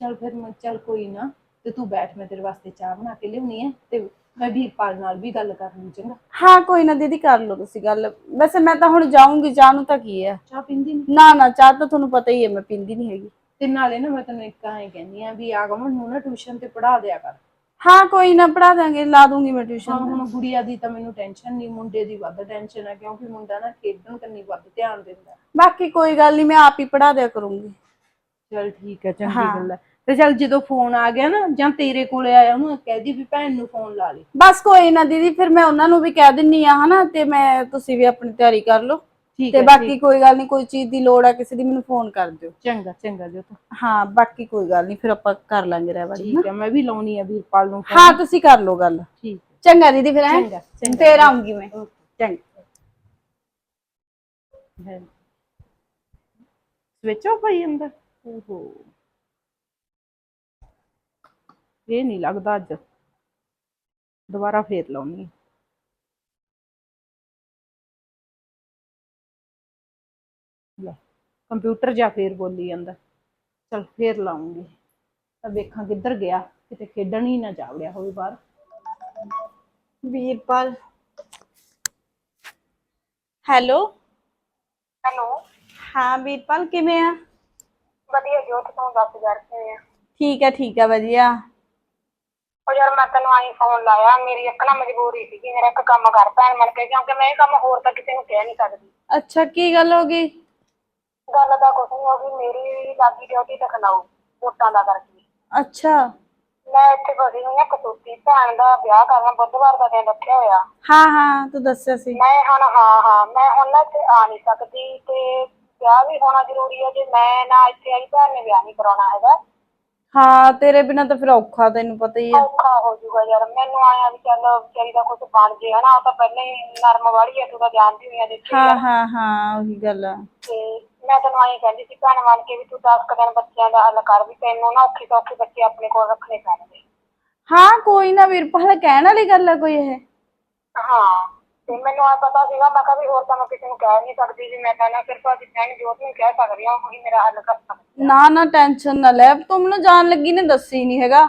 ਚੱਲ ਫਿਰ ਮੈਂ ਚੱਲ ਕੋਈ ਨਾ। ਤੇ ਤੂੰ ਬੈਠ ਮੈਂ ਤੇਰੇ ਵਾਸਤੇ ਚਾਹ ਬਣਾ ਕੇ ਲਿਆਉਣੀ ਹੈ ਤੇ ਮੈਂ ਵੀਰਪਾਲ ਨਾਲ ਵੀ ਗੱਲ ਕਰਨੀ ਚੰਗਾ? ਹਾਂ ਕੋਈ ਨਾ ਦੀਦੀ ਕਰ ਲਓ ਤੁਸੀਂ ਗੱਲ। ਵੈਸੇ ਮੈਂ ਤਾਂ ਹੁਣ ਜਾਊਂਗੀ ਚਾਹ ਨੂੰ ਤਾਂ ਕੀ ਹੈ ਚਾਹ ਪੀਂਦੀ ਨਹੀਂ ਨਾ ਨਾ ਚਾਹ ਤਾਂ ਤੁਹਾਨੂੰ ਪਤਾ ਹੀ ਹੈ ਮੈਂ ਪੀਂਦੀ ਨਹੀਂ ਹੈਗੀ। ਤੇ ਨਾਲੇ ਨਾ ਮੈਂ ਤੈਨੂੰ ਇੱਕ ਐਂ ਕਹਿੰਦੀ ਆ ਵੀ ਆਗਮਨ ਨੂੰ ਨਾ ਟਿਊਸ਼ਨ ਤੇ ਪੜ੍ਹਾ ਦਿਆ ਕਰ। ਹਾਂ ਕੋਈ ਨਾ ਪੜਾ ਦਾਂਗੇ ਲਾ ਦੂੰਗੀ ਮੈਂ ਹਾਂ ਟਿਊਸ਼ਨ ਹੁਣ ਗੁੜੀਆ ਦੀ ਤਾਂ ਮੈਨੂੰ ਟੈਨਸ਼ਨ ਨਹੀਂ ਮੁੰਡੇ ਦੀ ਵੱਧ ਟੈਨਸ਼ਨ ਹੈ ਕਿਉਂਕਿ ਮੁੰਡਾ ਨਾ ਖੇਡਣ ਕੰਨੀ ਵੱਧ ਧਿਆਨ ਦਿੰਦਾ। ਬਾਕੀ ਕੋਈ ਗੱਲ ਨਹੀਂ ਮੈਂ ਆਪ ਹੀ ਪੜਾ ਦਿਆ ਕਰੂੰਗੀ। ਚਲ ਠੀਕ ਹੈ ਚੰਗੀ। ਗੱਲ ਹੈ ਤੇ ਚਲ ਜਦੋਂ ਫੋਨ ਆ ਗਿਆ ਨਾ ਜਾਂ ਤੇਰੇ ਕੋਲੇ ਆਇਆ ਉਹਨੂੰ ਕਹਿ ਦੀ ਵੀ ਭੈਣ ਨੂੰ ਫੋਨ ਲਾ ਲਈ। ਬਸ ਕੋਈ ਨਾ ਦੀਦੀ ਫਿਰ ਮੈਂ ਉਹਨਾਂ ਨੂੰ ਵੀ ਕਹਿ ਦਿੰਨੀ ਆ ਹਨਾ ਤੇ ਮੈਂ ਤੁਸੀਂ ਵੀ ਆਪਣੀ ਤਿਆਰੀ ਕਰ ਲਓ। ਠੀਕ ਤੇ ਹੈ ਬਾਕੀ ਕੋਈ ਗੱਲ ਨਹੀਂ ਕੋਈ ਚੀਜ਼ ਦੀ ਲੋੜ ਆ ਕਿਸੇ ਦੀ ਮੈਨੂੰ ਫੋਨ ਕਰ ਦਿਓ। ਚੰਗਾ ਚੰਗਾ ਜੋ ਤਾਂ। ਹਾਂ ਬਾਕੀ ਕੋਈ ਗੱਲ ਨਹੀਂ ਫਿਰ ਆਪਾਂ ਕਰ ਲਾਂਗੇ ਰਹਿਵਾੜੀ ਠੀਕ ਹੈ ਮੈਂ ਵੀ ਲਾਉਣੀ ਆ ਵੀਰਪਾਲ ਨੂੰ phone। ਹਾਂ ਤੁਸੀਂ ਕਰ ਲਓ ਗੱਲ। ਠੀਕ ਚੰਗਾ ਦੀਦੀ ਫਿਰ ਹੈਂ? ਚੰਗਾ ਚੰਗਾ। ਫੇਰ ਆਉਂਗੀ ਮੈਂ। ਚੰਗਾ। ਸਵਿਚ ਆਫ ਅੰਦਰ? ਓਹੋ। ਇਹ ਨਹੀਂ ਲੱਗਦਾ ਅੱਜ। ਦੁਬਾਰਾ ਫੇਰ ਲਾਉਣੀ ਲੈ ਕੰਪਿਊਟਰ ਜਾਂ ਫੇਰ ਬੋਲੀ ਜਾਂਦਾ। ਚਲ ਫੇਰ ਲਾਉਂਗੀ। ਤਾਂ ਵੇਖਾਂ ਕਿੱਧਰ ਗਿਆ। ਕਿਤੇ ਖੇਡਣ ਹੀ ਨਾ ਜਾਵੜਿਆ ਹੋਵੇ ਬਾਹਰ। ਵੀਰਪਾਲ। ਹੈਲੋ। ਹੈਲੋ। ਹਾਂ ਵੀਰਪਾਲ ਕਿਵੇਂ ਆ? ਵਧੀਆ ਜੋਤ ਤੂੰ ਦੱਸ ਯਾਰ ਕਿਵੇਂ ਆ? ਠੀਕ ਹੈ ਠੀਕ ਹੈ ਵਧੀਆ। ਉਹ ਯਾਰ ਮੈਂ ਤੈਨੂੰ ਆਈ ਫੋਨ ਲਾਇਆ ਮੇਰੀ ਇੱਕ ਨਾ ਮਜਬੂਰੀ ਸੀਗੀ ਮੇਰਾ ਇੱਕ ਕੰਮ ਕਰ ਭੈਣ ਬਣ ਕੇ ਕਿਉਂਕਿ ਮੈਂ ਇਹ ਕੰਮ ਹੋਰ ਤਾਂ ਕਿਸੇ ਨੂੰ ਕਹਿ ਨਹੀਂ ਸਕਦੀ। ਅੱਛਾ ਕੀ ਗੱਲ ਹੋ ਗਈ? ਗੱਲ ਤਾਂ ਕੁਛ ਨਹੀਂ ਹੋਗੀ ਮੇਰੀ ਲਾਗੀ ਡਿਊਟੀ ਦਿਖਾਓ ਵੋਟਾਂ ਦਾ ਕਰਕੇ। ਅੱਛਾ। ਮੈਂ ਇੱਥੇ ਫਸੀ ਹੋਈ ਆ ਕਸੂਤੀ ਭੈਣ ਦਾ ਵਿਆਹ ਕਰਨਾ ਬੁੱਧਵਾਰ ਦਾ ਦਿਨ ਰੱਖਿਆ ਹੋਇਆ। ਹਾਂ ਹਾਂ ਤੂੰ ਦੱਸਿਆ ਸੀ। ਮੈਂ ਹੁਣ ਹਾਂ ਹਾਂ ਮੈਂ ਹੁਣ ਨਾ ਇੱਥੇ ਆ ਨਹੀਂ ਸਕਦੀ ਤੇ ਵਿਆਹ ਵੀ ਹੋਣਾ ਜ਼ਰੂਰੀ ਹੈ ਜੇ ਮੈਂ ਨਾ ਇੱਥੇ ਆਈ ਭੈਣ ਨੇ ਵਿਆਹ ਨਹੀਂ ਕਰਾਉਣਾ ਹੈਗਾ। ਹਾਂ ਤੇਰੇ ਬਿਨਾ ਤਾਂ ਫਿਰ ਔਖਾ ਤੈਨੂੰ ਪਤਾ ਹੀ ਆ। ਔਖਾ ਹੋ ਜਾਊਗਾ ਯਾਰ ਮੈਨੂੰ ਆਇਆ ਵੀ ਚੱਲ ਵਿਚਾਰੀ ਦਾ ਕੁਝ ਬਣ ਜੇ ਹਨਾ ਉਹ ਤਾਂ ਪਹਿਲਾਂ ਹੀ ਨਰਮ ਵਾਲੀ ਹੈ ਤੂੰ ਤਾਂ ਜਾਣਦੀ ਹੋਈ ਆ ਦੇਖੀ ਹਾਂ ਹਾਂ ਹਾਂ ਉਹੀ ਗੱਲ ਆ। ਤੇ ਮੈਂ ਤੈਨੂੰ ਆਈ ਕਹਿੰਦੀ ਸੀ ਭੈਣ ਬਣ ਕੇ ਵੀ ਤੂੰ 10 ਕੁ ਦਿਨ ਬੱਚਿਆਂ ਦਾ ਹੱਲ ਕਰ ਵੀ ਤੈਨੂੰ ਨਾ ਔਖੇ ਸੌਖੇ ਬੱਚੇ ਆਪਣੇ ਕੋਲ ਰੱਖਣੇ ਪੈਣਗੇ। ਹਾਂ ਕੋਈ ਨਾ ਵੀਰਪਾਲ ਕਹਿਣ ਵਾਲੀ ਗੱਲ ਆ ਕੋਈ ਇਹ। ਹਾਂ। ਤੇ ਮੈਨੂੰ ਆ ਪਤਾ ਸੀਗਾ ਮੈਂ ਕਿਹਾ ਵੀ ਹੋਰ ਤਾਂ ਮੈਂ ਕਿਸੇ ਨੂੰ ਕਹਿ ਨਹੀਂ ਸਕਦੀ ਵੀ ਮੈਂ ਤਾਂ ਨਾ ਸਿਰਫ ਅਸੀਂ ਭੈਣ ਜੋਤ ਨੂੰ ਕਹਿ ਸਕਦੀ ਹਾਂ ਉਹੀ ਮੇਰਾ ਹੱਲ ਕਰ ਸਕਦੀ ਨਾ ਨਾ ਟੈਨਸ਼ਨ ਨਾ ਲੈ ਤੂੰ ਮੈਨੂੰ ਜਾਣ ਲੱਗੀ ਨੇ ਦੱਸੀ ਨਹੀਂ ਹੈਗਾ।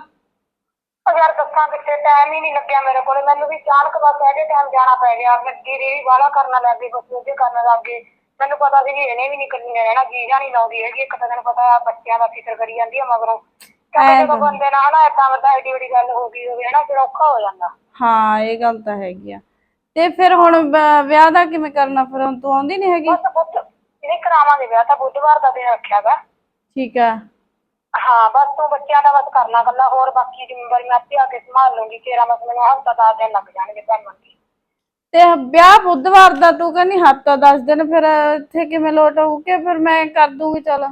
ਉਹ ਯਾਰ ਦੱਸਾਂ ਕਿੱਥੇ ਟਾਈਮ ਹੀ ਨਹੀਂ ਲੱਗਿਆ ਮੇਰੇ ਕੋਲੇ ਮੈਨੂੰ ਵੀ ਅਚਾਨਕ ਬਸ ਇਹਦੇ ਟਾਈਮ ਜਾਣਾ ਪੈ ਗਿਆ ਦੀਦੀ ਵੀ ਵਾਲਾ ਕਰਨ ਲੱਗ ਗਈ ਬਸ ਉਹਦੇ ਕਰਨ ਲੱਗ ਗਈ ਮੈਨੂੰ ਪਤਾ ਸੀ ਵੀ ਇਹਨੇ ਵੀ ਨਹੀਂ ਕੱਲੀ ਨੇ ਰਹਿਣਾ ਜੀ ਜਾਂ ਨਹੀਂ ਲਾਉਂਦੀ ਹੈਗੀ ਇੱਕ ਤਾਂ ਤੈਨੂੰ ਪਤਾ ਆ ਬੱਚਿਆਂ ਦਾ ਫਿਕਰ ਕਰੀ ਜਾਂਦੀ ਆ ਮਗਰੋਂ। ਕਹਿੰਦੇ ਜਦੋਂ ਬੰਦੇ ਨਾਲ ਨਾ ਏਦਾਂ ਵੱਡਾ ਏਡੀ ਵੱਡੀ ਗੱਲ ਹੋ ਗਈ ਹੋਵੇ ਨਾ ਫਿਰ ਔਖਾ ਹੋ ਜਾਂਦਾ। ਹਾਂ ਇਹ ਗੱਲ ਤਾਂ ਹੈਗੀ ਆ। ਤੇ ਫਿਰ ਹੁਣ ਬ- ਵਿਆਹ ਦਾ ਕਿਵੇਂ ਕਰਨਾ? ਫਿਰ ਹੁਣ ਤੂੰ ਆਉਂਦੀ ਨਹੀਂ ਹੈਗੀ? ਬਸ ਬੁੱਧ ਕਰਾਵਾਂਗੇ ਵਿਆਹ ਤਾਂ ਬੁੱਧਵਾਰ ਦਾ ਦਿਨ ਰੱਖਿਆਗਾ ਠੀਕ ਆ। ਹਾਂ ਬਸ ਤੂੰ ਬੱਚਿਆਂ ਦਾ ਬਸ ਕਰਨਾ ਕੱਲਾ ਹੋਰ ਬਾਕੀ ਜ਼ਿੰਮੇਵਾਰੀ ਮੈਂ ਆਪੇ ਆ ਕੇ ਸੰਭਾਲ ਲੂੰਗੀ ਤੇਰਾ ਬਸ ਮੈਨੂੰ ਹਫਤਾ ਦਸ ਦਿਨ ਲੱਗ ਜਾਣਗੇ ਮੰਗੀ ਤੇ ਵਿਆਹ ਬੁੱਧਵਾਰ ਦਾ ਤੂੰ ਕਹਿੰਦੀ ਹਫਤਾ 10 ਦਿਨ ਫਿਰ ਇੱਥੇ ਕਿਵੇਂ ਲੋਟ ਆਊ ਕਿ ਫਿਰ ਮੈਂ ਕਰ ਦੂੰਗੀ ਚਲ।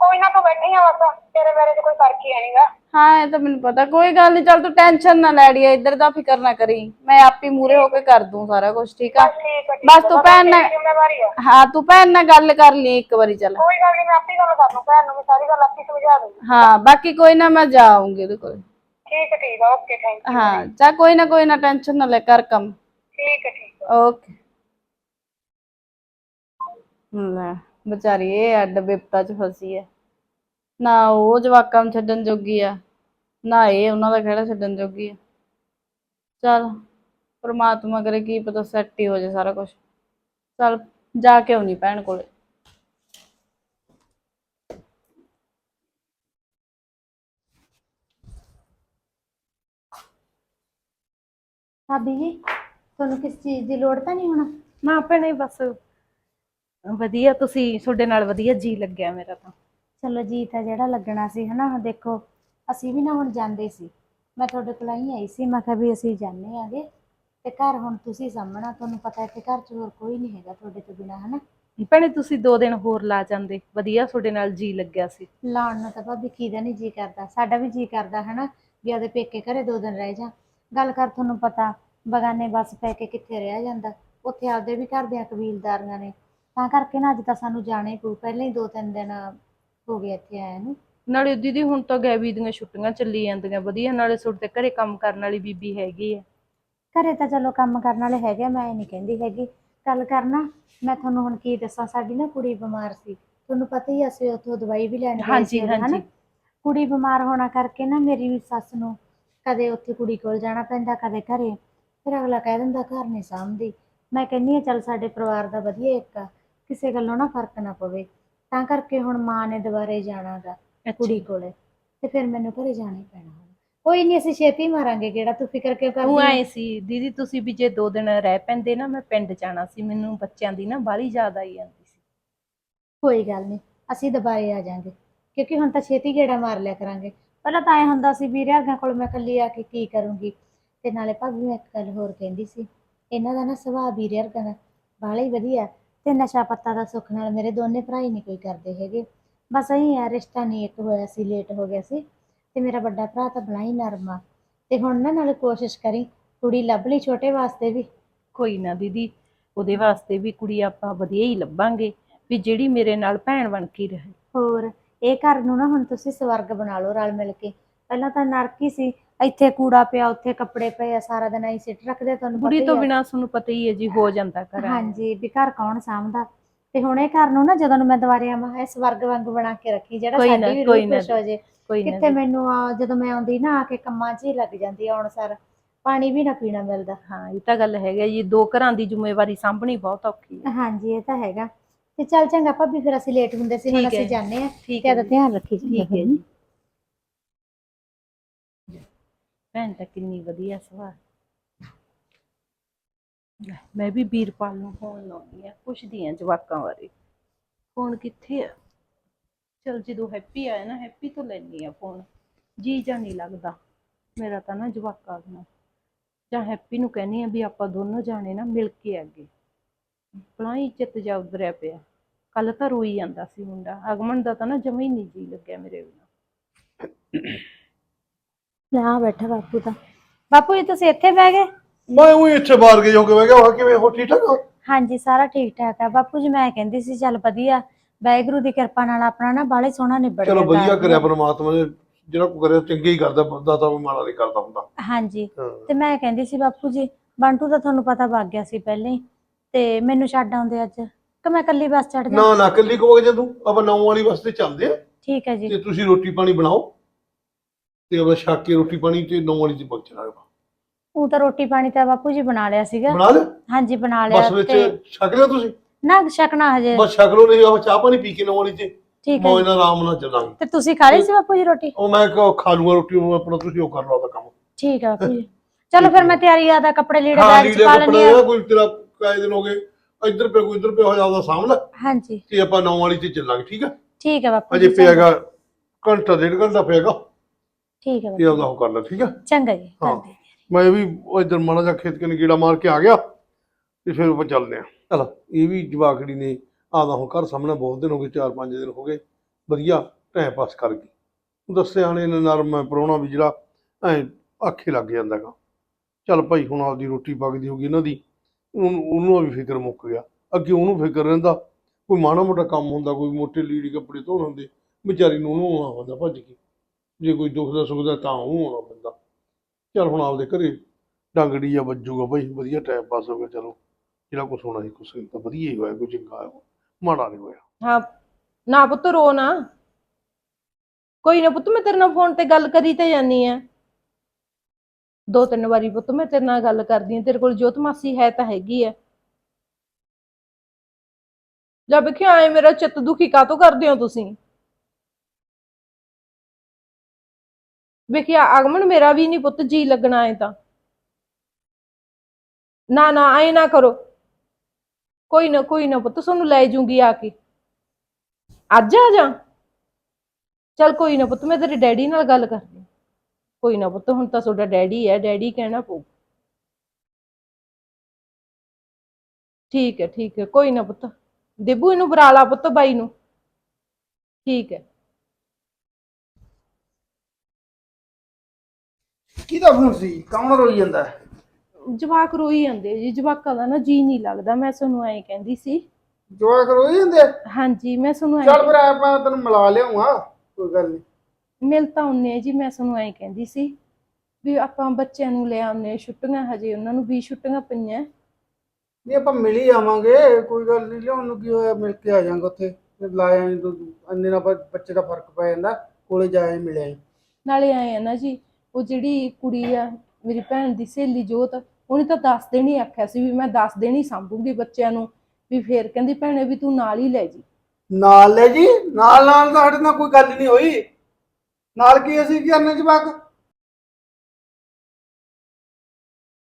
ਕੋਈ ਨਾ ਤੂੰ ਬੈਠੀ ਆ ਬਸ। ਤੇਰੇ ਬਾਰੇ ਚ ਕੋਈ ਫ਼ਰਕ ਹੀ ਨਹੀਂਗਾ ਹਾਂ ਇਹ ਤਾਂ ਮੈਨੂੰ ਪਤਾ। ਕੋਈ ਗੱਲ ਨਹੀਂ ਚੱਲ ਤੂੰ ਟੈਨਸ਼ਨ ਨਾ ਲੈ ਰਹੀ ਇੱਧਰ ਦਾ ਫਿਕਰ ਨਾ ਕਰੀ। ਮੈਂ ਆਪੇ ਮੂਰੇ ਹੋ ਕੇ ਕਰ ਦੂੰ ਸਾਰਾ ਕੁਝ ਠੀਕ ਆ? ਬਸ ਠੀਕ ਹੈ ਠੀਕ ਬਸ ਹੈ, ਤੂੰ ਭੈਣ ਨਾਲ ਜ਼ਿੰਮੇਵਾਰੀ ਆ। ਹਾਂ ਤੂੰ ਭੈਣ ਨਾਲ ਗੱਲ ਕਰ ਲਈ ਇੱਕ ਵਾਰੀ ਚੱਲ। ਕੋਈ ਗੱਲ ਨਹੀਂ ਮੈਂ ਆਪੇ ਗੱਲ ਕਰ ਲੂੰ ਭੈਣ ਨੂੰ ਸਾਰੀ ਗੱਲ ਆਪੇ ਸਮਝਾ ਦੂੰਗੀ ਹਾਂ ਬਾਕੀ ਕੋਈ ਨਾ ਮੈਂ ਜਾ ਆਉਂਗੀ ਉਹਦੇ ਕੋਲ। ਠੀਕ ਹੈ ਠੀਕ ਹੈ ਓਕੇ ਥੈਂਕ ਯੂ ਹਾਂ ਚਾ ਕੋਈ ਨਾ ਕੋਈ ਨਾ ਟੈਨਸ਼ਨ ਨਾ ਲੈ ਕਰ ਕੰਮ। ਠੀਕ ਹੈ ਠੀਕ ਹੈ ਓਕੇ। ਲੈ ਵਿਚਾਰੀ ਇਹ ਅੱਡ ਬਿਪਤਾ ਚ ਫਸੀ ਐ। ਨਾ ਉਹ ਜਵਾਕਾਂ ਨੂੰ ਛੱਡਣ ਜੋਗੀ ਆ ਨਾ ਇਹ ਉਹਨਾਂ ਦਾ ਖੇੜਾ ਛੱਡਣ ਜੋਗੀ ਆ। ਚਲ ਪ੍ਰਮਾਤਮਾ ਕਰੇ ਕੀ ਪਤਾ ਸੈੱਟ ਹੀ ਹੋ ਜਾਏ ਸਾਰਾ ਕੁਝ ਚਲ ਜਾ ਕੇ ਆਉਣੀ ਭੈਣ ਕੋਲੇ। ਭਾਬੀ ਜੀ ਤੁਹਾਨੂੰ ਕਿਸ ਚੀਜ਼ ਦੀ ਲੋੜ ਤਾਂ ਨਹੀਂ ਹੋਣਾ? ਨਾ ਭੈਣੇ ਬਸ ਵਧੀਆ ਤੁਸੀਂ ਤੁਹਾਡੇ ਨਾਲ ਵਧੀਆ ਜੀ ਲੱਗਿਆ ਮੇਰਾ ਤਾਂ। ਚਲੋ ਜੀ ਤਾਂ ਜਿਹੜਾ ਲੱਗਣਾ ਸੀ ਹਨਾ ਦੇਖੋ ਅਸੀਂ ਵੀ ਨਾ ਹੁਣ ਜਾਂਦੇ ਸੀ। ਮੈਂ ਤੁਹਾਡੇ ਕੋਲ ਹੀ ਆਈ ਸੀ ਮੈਂ ਕਿਹਾ ਵੀ ਅਸੀਂ ਜਾਂਦੇ ਆਗੇ। ਤੇ ਘਰ ਹੁਣ ਤੁਸੀਂ ਸਾਹਮਣਾ ਤੁਹਾਨੂੰ ਪਤਾ ਹੈ ਕਿ ਘਰ 'ਚ ਹੋਰ ਕੋਈ ਨਹੀਂ ਹੈਗਾ ਤੁਹਾਡੇ ਤੋਂ ਬਿਨਾ ਹਨਾ? ਭੈਣੇ ਤੁਸੀਂ ਦੋ ਦਿਨ ਹੋਰ ਲਾ ਜਾਂਦੇ। ਵਧੀਆ ਤੁਹਾਡੇ ਨਾਲ ਜੀ ਲੱਗਿਆ ਸੀ। ਲਾਉਣ ਨੂੰ ਤਾਂ ਭਾਬੀ ਕਿਹਦਾ ਨਹੀਂ ਜੀ ਕਰਦਾ ਸਾਡਾ ਵੀ ਜੀ ਕਰਦਾ ਹਨਾ? ਵੀ ਉਹਦੇ ਪੇਕੇ ਘਰੇ ਦੋ ਦਿਨ ਰਹਿ ਜਾ। ਗੱਲ ਕਰ ਤੁਹਾਨੂੰ ਪਤਾ ਬਗਾਨੇ ਬੱਸ ਪੈ ਕੇ ਕਿੱਥੇ ਰਹਿ ਜਾਂਦਾ। ਉੱਥੇ ਆਪਦੇ ਵੀ ਘਰ ਦੀਆਂ ਕਬੀਲਦਾਰੀਆਂ ਨੇ। ਤਾਂ ਕਰਕੇ ਨਾ ਅੱਜ ਤਾਂ ਸਾਨੂੰ ਜਾਣਾ ਹੀ ਪਊ ਪਹਿਲਾਂ ਹੀ ਦੋ ਤਿੰਨ ਦਿਨ ਹੋ ਗਏ ਇੱਥੇ ਆਇਆ ਨੂੰ। ਨਾਲੇ ਦੀਦੀ ਹੁਣ ਤਾਂ ਗੈਬੀ ਦੀਆਂ ਛੁੱਟੀਆਂ ਚੱਲੀ ਜਾਂਦੀਆਂ ਵਧੀਆ ਨਾਲੇ ਤੁਹਾਡੇ ਤੇ ਘਰੇ ਕੰਮ ਕਰਨ ਵਾਲੀ ਬੀਬੀ ਹੈਗੀ ਆ। ਘਰੇ ਤਾਂ ਚਲੋ ਕੰਮ ਕਰਨ ਵਾਲੇ ਹੈਗੇ ਆ, ਮੈਂ ਇਹ ਨਹੀਂ ਕਹਿੰਦੀ ਹੈਗੀ। ਗੱਲ ਕਰਨਾ ਮੈਂ ਤੁਹਾਨੂੰ ਹੁਣ ਕੀ ਦੱਸਾਂ ਸਾਡੀ ਨਾ ਕੁੜੀ ਬਿਮਾਰ ਸੀ। ਤੁਹਾਨੂੰ ਪਤਾ ਹੀ ਆ, ਅਸੀਂ ਉੱਥੋਂ ਦਵਾਈ ਵੀ ਲੈਣ ਗਏ ਹਾਂਜੀ, ਉਦੋਂ, ਹਨਾ? ਹਾਂਜੀ। ਕੁੜੀ ਬਿਮਾਰ ਹੋਣਾ ਕਰਕੇ ਨਾ ਮੇਰੀ ਵੀ ਸੱਸ ਨੂੰ ਕਦੇ ਉੱਥੇ ਕੁੜੀ ਕੋਲ ਜਾਣਾ ਪੈਂਦਾ ਕਦੇ ਘਰੇ। ਫਿਰ ਅਗਲਾ ਕਹਿ ਦਿੰਦਾ ਘਰ ਨਹੀਂ ਸਾਂਭਦੀ। ਮੈਂ ਕਹਿੰਦੀ ਆ ਚੱਲ ਸਾਡੇ ਪਰਿਵਾਰ ਦਾ ਵਧੀਆ ਇੱਕ ਆ ਕਿਸੇ ਗੱਲੋਂ ਨਾ ਫ਼ਰਕ ਨਾ ਪਵੇ। ਤਾਂ ਕਰਕੇ ਹੁਣ ਮਾਂ ਨੇ ਦੁਬਾਰੇ ਜਾਣਾਗਾ ਕੁੜੀ ਕੋਲੇ ਤੇ ਫਿਰ ਮੈਨੂੰ ਘਰੇ ਜਾਣਾ ਹੀ ਪੈਣਾ ਹੁਣ। ਕੋਈ ਨਹੀਂ ਅਸੀਂ ਛੇਤੀ ਮਾਰਾਂਗੇ ਕਿਹੜਾ ਤੂੰ ਫਿਕਰ ਕਿਉਂ ਕਰਦੀ ਤੂੰ? ਆਏ ਸੀ ਦੀਦੀ ਤੁਸੀਂ ਵੀ ਜੇ ਦੋ ਦਿਨ ਰਹਿ ਪੈਂਦੇ ਨਾ ਮੈਂ ਪਿੰਡ ਜਾਣਾ ਸੀ ਮੈਨੂੰ ਬੱਚਿਆਂ ਦੀ ਨਾ ਬਾਹਲੀ ਯਾਦ ਆਈ ਜਾਂਦੀ ਸੀ। ਕੋਈ ਗੱਲ ਨਹੀਂ ਅਸੀਂ ਦੁਬਾਰੇ ਆ ਜਾਾਂਗੇ ਕਿਉਂਕਿ ਹੁਣ ਤਾਂ ਛੇਤੀ ਗੇੜਾ ਮਾਰ ਲਿਆ ਕਰਾਂਗੇ। ਪਹਿਲਾਂ ਤਾਂ ਐ ਹੁੰਦਾ ਸੀ ਵੀਰੇ ਵਰਗਿਆਂ ਕੋਲ ਮੈਂ ਇਕੱਲੀ ਆ ਕੇ ਕੀ ਕਰੂੰਗੀ ਤੇ ਨਾਲੇ ਭਾਬੀ ਮੈਂ ਇੱਕ ਗੱਲ ਹੋਰ ਕਹਿੰਦੀ ਸੀ ਇਹਨਾਂ ਦਾ ਨਾ ਸੁਭਾਅ ਵੀਰੇ ਵਰਗਾ ਦਾ ਬਾਹਲਾ ਹੀ ਵਧੀਆ ਤੇ ਨਸ਼ਾ ਪੱਤਾ ਦਾ ਸੁੱਖ ਨਾਲ ਮੇਰੇ ਦੋਨੇ ਭਰਾ ਹੀ ਨਹੀਂ ਕੋਈ ਕਰਦੇ ਹੈਗੇ। ਬਸ ਅਹੀਂ ਆ ਰਿਸ਼ਤਾ ਨਹੀਂ ਇੱਕ ਹੋਇਆ ਸੀ ਲੇਟ ਹੋ ਗਿਆ ਸੀ ਤੇ ਮੇਰਾ ਵੱਡਾ ਭਰਾ ਤਾਂ ਬੜਾ ਹੀ ਨਰਮ ਤੇ ਹੁਣ ਨਾ ਨਾਲੇ ਕੋਸ਼ਿਸ਼ ਕਰੀ ਕੁੜੀ ਲੱਭ ਲਈ ਛੋਟੇ ਵਾਸਤੇ ਵੀ। ਕੋਈ ਨਾ ਦੀਦੀ ਉਹਦੇ ਵਾਸਤੇ ਵੀ ਕੁੜੀ ਆਪਾਂ ਵਧੀਆ ਹੀ ਲੱਭਾਂਗੇ ਵੀ ਜਿਹੜੀ ਮੇਰੇ ਨਾਲ ਭੈਣ ਬਣ ਕੇ ਰਹੇ। ਹੋਰ ਇਹ ਘਰ ਨੂੰ ਨਾ ਹੁਣ ਤੁਸੀਂ ਸਵਰਗ ਬਣਾ ਲਓ ਰਲ ਮਿਲ ਕੇ। ਪਹਿਲਾਂ ਤਾਂ ਨਰਕ ਹੀ ਸੀ ਇੱਥੇ ਕੂੜਾ ਪਿਆ ਉੱਥੇ ਕੱਪੜੇ ਪਏ ਆ ਸਾਰਾ ਦਿਨ ਅਸੀਂ ਸਿੱਟ ਰੱਖਦੇ ਆ, ਤੁਹਾਨੂੰ ਪਤਾ ਕੁੜੀ ਹੀ ਤੋਂ ਆ। ਬਿਨਾ ਤੁਹਾਨੂੰ ਪਤਾ ਹੀ ਹੈ ਜੀ ਹੋ ਜਾਂਦਾ ਘਰ ਹਾਂਜੀ ਵੀ ਘਰ ਕੌਣ ਸਾਂਭਦਾ? ਤੇ ਹੁਣ ਇਹ ਘਰ ਨੂੰ ਨਾ ਜਦੋਂ ਨੂੰ ਮੈਂ ਦੁਬਾਰੇ ਆਵਾਂ ਇਹ ਸਵਰਗ ਵਾਂਗੂ ਬਣਾ ਕੇ ਰੱਖੀ ਜਿਹੜਾ ਕੋਈ ਨਾ, ਸਾਡੀ ਵੀ ਕੋਈ ਰੂਹ ਨਾ ਖੁਸ਼ ਹੋ ਜੇ ਕੋਈ ਨਾ ਕਿੱਥੇ ਮੈਨੂੰ ਆ ਜਦੋਂ ਮੈਂ ਆਉਂਦੀ ਨਾ ਆ ਕੇ ਕੰਮਾਂ 'ਚ ਹੀ ਲੱਗ ਜਾਂਦੀ ਆ ਹੁਣ ਸਰ। ਪਾਣੀ ਵੀ ਨਾ ਪੀਣਾ ਮਿਲਦਾ। ਹਾਂ ਇਹ ਤਾਂ ਗੱਲ ਹੈਗਾ ਜੀ ਦੋ ਘਰਾਂ ਦੀ ਜ਼ਿੰਮੇਵਾਰੀ ਸਾਂਭਣੀ ਬਹੁਤ ਔਖੀ ਹੈ। ਹਾਂਜੀ ਇਹ ਤਾਂ ਹੈਗਾ। ਤੇ ਚੱਲ ਚੰਗਾ ਭਾਬੀ ਫਿਰ ਅਸੀਂ ਲੇਟ ਹੁੰਦੇ ਸੀ ਹੁਣ ਠੀਕ ਅਸੀਂ ਹੈ। ਜਾਂਦੇ ਆ ਠੀਕ ਤੇ ਹੈ ਜੀ। ਧਿਆਨ ਰੱਖੀ ਚੰਗਾ ਠੀਕ ਹੈ। ਜੀ। ਭੈਣ ਤਾਂ ਕਿੰਨੀ ਵਧੀਆ ਸੁਭਾਅ ਮੈਂ ਵੀ ਵੀਰਪਾਲ ਨੂੰ ਫੋਨ ਲਾਉਣੀ ਆ ਪੁੱਛਦੀ ਆ ਜਵਾਕਾਂ ਬਾਰੇ। ਫੋਨ ਕਿੱਥੇ ਆ? ਚਲ ਜਦੋਂ ਹੈਪੀ ਆਇਆ ਨਾ ਹੈਪੀ ਤੋਂ ਲੈਣੀ ਆ ਫੋਨ ਜੀ ਜਾਂ ਨਹੀਂ ਲੱਗਦਾ। ਮੇਰਾ ਤਾਂ ਨਾ ਜਵਾਕਾਂ ਨਾਲ ਜਾਂ ਹੈਪੀ ਨੂੰ ਕਹਿੰਨੀ ਆ ਵੀ ਆਪਾਂ ਦੋਨੋਂ ਜਾਣੇ ਨਾ ਮਿਲ ਕੇ ਆਗੇ ਬੜਾ ਹੀ ਚਿੱਤ ਜਾ ਉਧਰਿਆ ਪਿਆ। ਕੱਲ ਤਾਂ ਰੋਈ ਜਾਂਦਾ ਸੀ ਮੁੰਡਾ। ਅਗਮਨ ਦਾ ਤਾਂ ਨਾ ਜਮਾ ਹੀ ਨਹੀਂ ਜੀ ਲੱਗਿਆ ਮੇਰੇ ਬਿਨਾਂ। ਆ ਬੈਠਾ ਬਾਪੂ ਤਾਂ। ਬਾਪੂ ਜੀ ਤੁਸੀਂ ਇੱਥੇ ਬਹਿ ਗਏ? ਮੈਂ ਉਹੀ ਇੱਥੇ ਬਾਹਰ ਗਈ ਹੋ ਕੇ ਮੈਂ ਕਿਹਾ ਹਾਂ ਕਿਵੇਂ? ਹੋ ਠੀਕ ਠਾਕ ਹੋ? ਹਾਂਜੀ ਸਾਰਾ ਠੀਕ ਠਾਕ ਆ। ਬਾਪੂ ਜੀ ਮੈਂ ਕਹਿੰਦੀ ਸੀ ਚੱਲ ਵਧੀਆ। ਵਾਹਿਗੁਰੂ ਦੀ ਕਿਰਪਾ ਨਾਲ ਆਪਣਾ ਨਾ ਬਾਲੇ ਸੋਹਣਾ ਨਿਬੜ ਚਲੋ ਗਿਆ ਵਧੀਆ ਘਰ। ਕਰਿਆ ਪਰਮਾਤਮਾ ਨੇ। ਜਿਹੜਾ ਕੋ ਕਰਿਆ ਚੰਗਾ ਹੀ ਕਰਦਾ। ਬੰਦਾ ਤਾਂ ਉਹ ਮਾੜਾ ਨਹੀਂ ਕਰਦਾ ਹੁੰਦਾ। ਹਾਂਜੀ। ਹਾਂ। ਤੇ ਮੈਂ ਕਹਿੰਦੀ ਸੀ ਬਾਪੂ ਜੀ ਬੰਟੂ ਤਾਂ ਤੁਹਾਨੂੰ ਪਤਾ ਵਗ ਗਿਆ ਸੀ ਪਹਿਲਾਂ ਹੀ। ਤੇ ਮੈਨੂੰ ਛੱਡ ਆਉਂਦੇ ਅੱਜ। ਕਿ ਮੈਂ ਇਕੱਲੀ ਬੱਸ ਚੜ ਜਾ ਨਾ ਨਾ ਕੱਲੀ ਕੋ ਜੇ ਤੂੰ? ਆਪਾਂ ਨੌ ਵਾਲੀ ਵਾਸਤੇ ਚੱਲਦੇ ਆ। ਠੀਕ ਹੈ ਜੀ। ਤੇ ਤੁਸੀਂ ਰੋਟੀ ਪਾਣੀ ਬਣਾਓ। ਤੇ ਆਪਾਂ ਛੱਕ ਕੇ ਰੋਟੀ ਪਾਣੀ ਤੇ ਨੌ ਵਾਲੀ ਚ ਪਹੁੰਚ ਜਾਣਾ ਉਹ ਤਾਂ ਰੋਟੀ ਪਾਣੀ ਤਾਂ ਬਾਪੂ ਜੀ ਬਣਾ ਲਿਆ ਸੀਗਾ। ਬਣਾ ਲੈ ਹਾਂਜੀ ਬਣਾ ਬਸ ਲਿਆ ਵਿੱਚ ਤੇ ਛਕ ਲਿਆ ਤੁਸੀਂ? ਨਾ ਛਕਣਾ ਹਜੇ। ਬਸ ਛਕ ਲਓ ਨਹੀਂ ਆਪਾਂ ਚਾਹ ਪਾਣੀ ਪੀ ਕੇ ਨੌ ਵਾਲੀ ਚ ਠੀਕ ਹੈ ਮੌਜ ਜੀ। ਨਾਲ ਆਰਾਮ ਨਾਲ ਚੱਲਾਂਗੇ। ਤੇ ਤੁਸੀਂ ਖਾ ਲਈ ਸੀ ਬਾਪੂ ਜੀ ਰੋਟੀ? ਉਹ ਮੈਂ ਕਿਹਾ ਖਾ ਲੂੰਗਾ ਰੋਟੀ ਉਹ ਆਪਣਾ ਤੁਸੀਂ ਉਹ ਕਰ ਲਓ ਉਹਦਾ ਕੰਮ। ਠੀਕ ਹੈ ਬਾਪੂ ਜੀ। ਚਲੋ ਫਿਰ ਮੈਂ ਤਿਆਰੀ ਆਦਾ ਕੱਪੜੇ ਲੀੜੇ ਹਾਂ ਬੈਗ ਚ ਲੀੜੇ ਪਾ ਕੱਪੜੇ ਲੈਣੀ ਆ ਕੋਈ ਤੇਰਾ ਕਾਇ ਦਿਨ ਹੋ ਗਏ ਇੱਧਰ ਪੇ ਕੋਈ ਇੱਧਰ ਪੇ ਹੋ ਜਾਦਾ ਸਾਹਮਣਾ ਹਾਂਜੀ। ਤੇ ਆਪਾਂ ਨੌ ਵਾਲੀ ਚ ਚੱਲਾਂਗੇ ਠੀਕ ਆ ਠੀਕ ਹੈ ਬਾਪੂ ਅਜੇ ਜੀ। ਪਿਆਗਾ ਘੰਟਾ ਡੇਢ ਘੰਟਾ ਪਿਆਗਾ ਠੀਕ ਹੈ ਤੇ ਬਾਪੂ ਉਹਦਾ ਉਹ ਕਰ ਲੈ ਠੀਕ ਆ ਜੀ। ਚੰਗਾ ਜੀ ਹਾਂ। ਕਰਦੇ ਮੈਂ ਵੀ ਉਹ ਇੱਧਰ ਮਾੜਾ ਜਿਹਾ ਖੇਤ ਕਨ ਗੇੜਾ ਮਾਰ ਕੇ ਆ ਗਿਆ ਤੇ ਫਿਰ ਆਪਾਂ ਚੱਲਦੇ ਆ ਚਲ। ਇਹ ਵੀ ਜਵਾਕੜੀ ਨੇ ਆਦਾ ਹੁਣ ਘਰ ਸਾਹਮਣੇ ਬਹੁਤ ਦਿਨ ਹੋ ਗਏ 4-5 ਦਿਨ ਹੋ ਗਏ ਵਧੀਆ ਟਾਈਮ ਪਾਸ ਕਰ ਗਈ। ਦੱਸਿਆ ਨੇ ਨਰਮ ਹੈ ਪ੍ਰਾਹੁਣਾ ਵੀ ਜਿਹੜਾ ਐ ਆਖੇ ਲੱਗ ਜਾਂਦਾਗਾ ਚੱਲ ਭਾਈ ਹੁਣ ਆਪਦੀ ਰੋਟੀ ਪੱਕਦੀ ਹੋਗੀ ਇਹਨਾਂ ਦੀ ਉਹਨੂੰ ਉਹਨੂੰ ਵੀ ਫਿਕਰ ਮੁੱਕ ਗਿਆ। ਅੱਗੇ ਉਹਨੂੰ ਫਿਕਰ ਰਹਿੰਦਾ ਕੋਈ ਮਾੜਾ ਮੋਟਾ ਕੰਮ ਹੁੰਦਾ ਕੋਈ ਮੋਟੇ ਲੀੜੀ ਕੱਪੜੇ ਧੋਣ ਹੁੰਦੇ ਵਿਚਾਰੀ ਨੂੰ ਉਹਨੂੰ ਆਉਣਾ ਹੁੰਦਾ ਭੱਜ ਕੇ। ਜੇ ਕੋਈ ਦੁੱਖ ਦਾ ਸੁੱਖ ਦਾ ਤਾਂ ਉਹਨੂੰ ਆਉਣਾ ਪੈਂਦਾ। ਚੱਲ ਹੁਣ ਆਪਦੇ ਘਰੇ ਡੰਗੜੀ ਜਾਂ ਵੱਜੂਗਾ ਭਾਈ ਵਧੀਆ ਟਾਈਮ ਪਾਸ ਹੋ ਗਿਆ, ਚਲੋ। ਜਿਹੜਾ ਕੁਛ ਹੋਣਾ ਸੀ, ਕੁਛ ਤਾਂ ਵਧੀਆ ਹੀ ਹੋਇਆ, ਕੋਈ ਚੰਗਾ ਹੋਇਆ ਮਾੜਾ ਨਹੀਂ ਹੋਇਆ। ਹਾਂ, ਨਾ ਪੁੱਤ, ਰੋ ਨਾ। ਕੋਈ ਨਾ ਪੁੱਤ, ਮੈਂ ਤੇਰੇ ਨਾਲ ਫੋਨ ਤੇ ਗੱਲ ਕਰੀ ਤੇ ਜਾਨੀ ਆ। ਦੋ ਤਿੰਨ ਵਾਰੀ ਪੁੱਤ, ਮੈਂ ਤੇਰੇ ਨਾਲ ਗੱਲ ਕਰਦੀ ਆ। ਤੇਰੇ ਕੋਲ ਜੋਤ ਮਾਸੀ ਹੈ ਤਾਂ ਹੈਗੀ ਆ। ਜਦ ਵੇਖਿਆ ਆਏ ਮੇਰਾ ਚਿੱਤ ਦੁਖੀ ਕਾਤੋਂ ਕਰਦੇ ਹੋ ਤੁਸੀਂ? ਵੇਖਿਆ ਆਗਮਨ ਮੇਰਾ ਵੀ ਨਹੀਂ ਪੁੱਤ ਜੀ ਲੱਗਣਾ ਹੈ ਤਾਂ। ਨਾ ਨਾ, ਐ ਨਾ ਕਰੋ। ਕੋਈ ਨਾ ਕੋਈ ਨਾ ਪੁੱਤ, ਤੁਹਾਨੂੰ ਲੈ ਜੂੰਗੀ ਆ ਕੇ। ਅੱਜ ਆ ਜਾ। ਚਲ ਕੋਈ ਨਾ ਪੁੱਤ, ਮੈਂ ਤੇਰੇ ਡੈਡੀ ਨਾਲ ਗੱਲ ਕਰਦੀ। ਹਾਂ। ਕੋਈ ਨਾ ਪੁੱਤ, ਹੁਣ ਤਾਂ ਤੁਹਾਡਾ ਡੈਡੀ ਹੈ ਡੈਡੀ ਕਹਿਣਾ ਪਊ। ਠੀਕ ਹੈ ਠੀਕ ਹੈ ਕੋਈ ਨਾ ਪੁੱਤ। ਦੇਬੂ, ਇਹਨੂੰ ਬੁਲਾ ਲਾ ਪੁੱਤ ਬਾਈ ਨੂੰ। ਠੀਕ ਹੈ ਕਿਹਦਾ ਫੋਨ ਸੀ ਕੌਣ ਰੋਈ ਜਾਂਦਾ ਹੈ? ਜਵਾਕ ਰੋਈ ਜਾਂਦੇ ਜੀ ਜਵਾਕਾਂ ਦਾ ਨਾ ਜੀ ਨਹੀਂ ਲੱਗਦਾ ਮੈਂ ਤੁਹਾਨੂੰ ਐਂ ਕਹਿੰਦੀ ਸੀ ਜਵਾਕ ਰੋਈ ਜਾਂਦੇ ਆ? ਹਾਂਜੀ ਮੈਂ ਤੁਹਾਨੂੰ ਚੱਲ ਫਿਰ ਆਪਾਂ ਤੈਨੂੰ ਮਿਲਾ ਲਿਆਉਂਗਾ ਕੋਈ ਗੱਲ ਨਹੀਂ ਮਿਲ ਤਾਂ ਆ ਜੀ ਮੈਂ ਤੁਹਾਨੂੰ ਐਂ ਕਹਿੰਦੀ ਸੀ ਵੀ ਆਪਾਂ ਬੱਚਿਆਂ ਨੂੰ ਲੈ ਆਉਂਦੇ ਹਾਂ, ਛੁੱਟੀਆਂ ਹਜੇ ਉਹਨਾਂ ਨੂੰ ਵੀ ਛੁੱਟੀਆਂ ਪਈਆਂ ਨਹੀਂ ਆਪਾਂ ਮਿਲ ਹੀ ਆਵਾਂਗੇ ਕੋਈ ਗੱਲ ਨਹੀਂ ਲਿਆਉਣ ਨੂੰ ਕੀ ਹੋਇਆ ਮਿਲ ਕੇ ਆ ਜਾਾਂਗੇ ਉੱਥੇ ਫਿਰ ਲਾਇਆ ਨਹੀਂ ਤੂੰ ਅੰਨੇ ਨਾਲ ਬੱਚੇ ਦਾ ਫ਼ਰਕ ਪੈ ਜਾਂਦਾ ਕੋਲੇ ਜਾਏ ਮਿਲਿਆ ਈ। ਨਾਲੇ ਆਏ ਆ ਨਾ ਜੀ ਉਹ ਜਿਹੜੀ ਕੁੜੀ ਆ, ਮੇਰੀ ਭੈਣ ਦੀ ਸਹੇਲੀ ਜੋਤ, ਉਹਨੇ ਤਾਂ 10 ਦਿਨ ਹੀ ਆਖਿਆ ਸੀ ਵੀ ਮੈਂ 10 ਦਿਨ ਹੀ ਸੰਭੂਗੀ ਬੱਚਿਆਂ ਨੂੰ, ਵੀ ਫੇਰ ਕਹਿੰਦੀ ਭੈਣੇ ਵੀ ਤੂੰ ਨਾਲ ਹੀ ਲੈ ਜੀ। ਨਾਲ ਲੈ ਜੀ? ਨਾਲ ਨਾਲ ਤਾਂ ਸਾਡੇ ਨਾਲ ਕੋਈ ਗੱਲ ਨਹੀਂ ਹੋਈ। ਨਾਲ ਕੀ ਅਸੀਂ ਕੀ ਕਰਨਾ ਜਵਾਕ?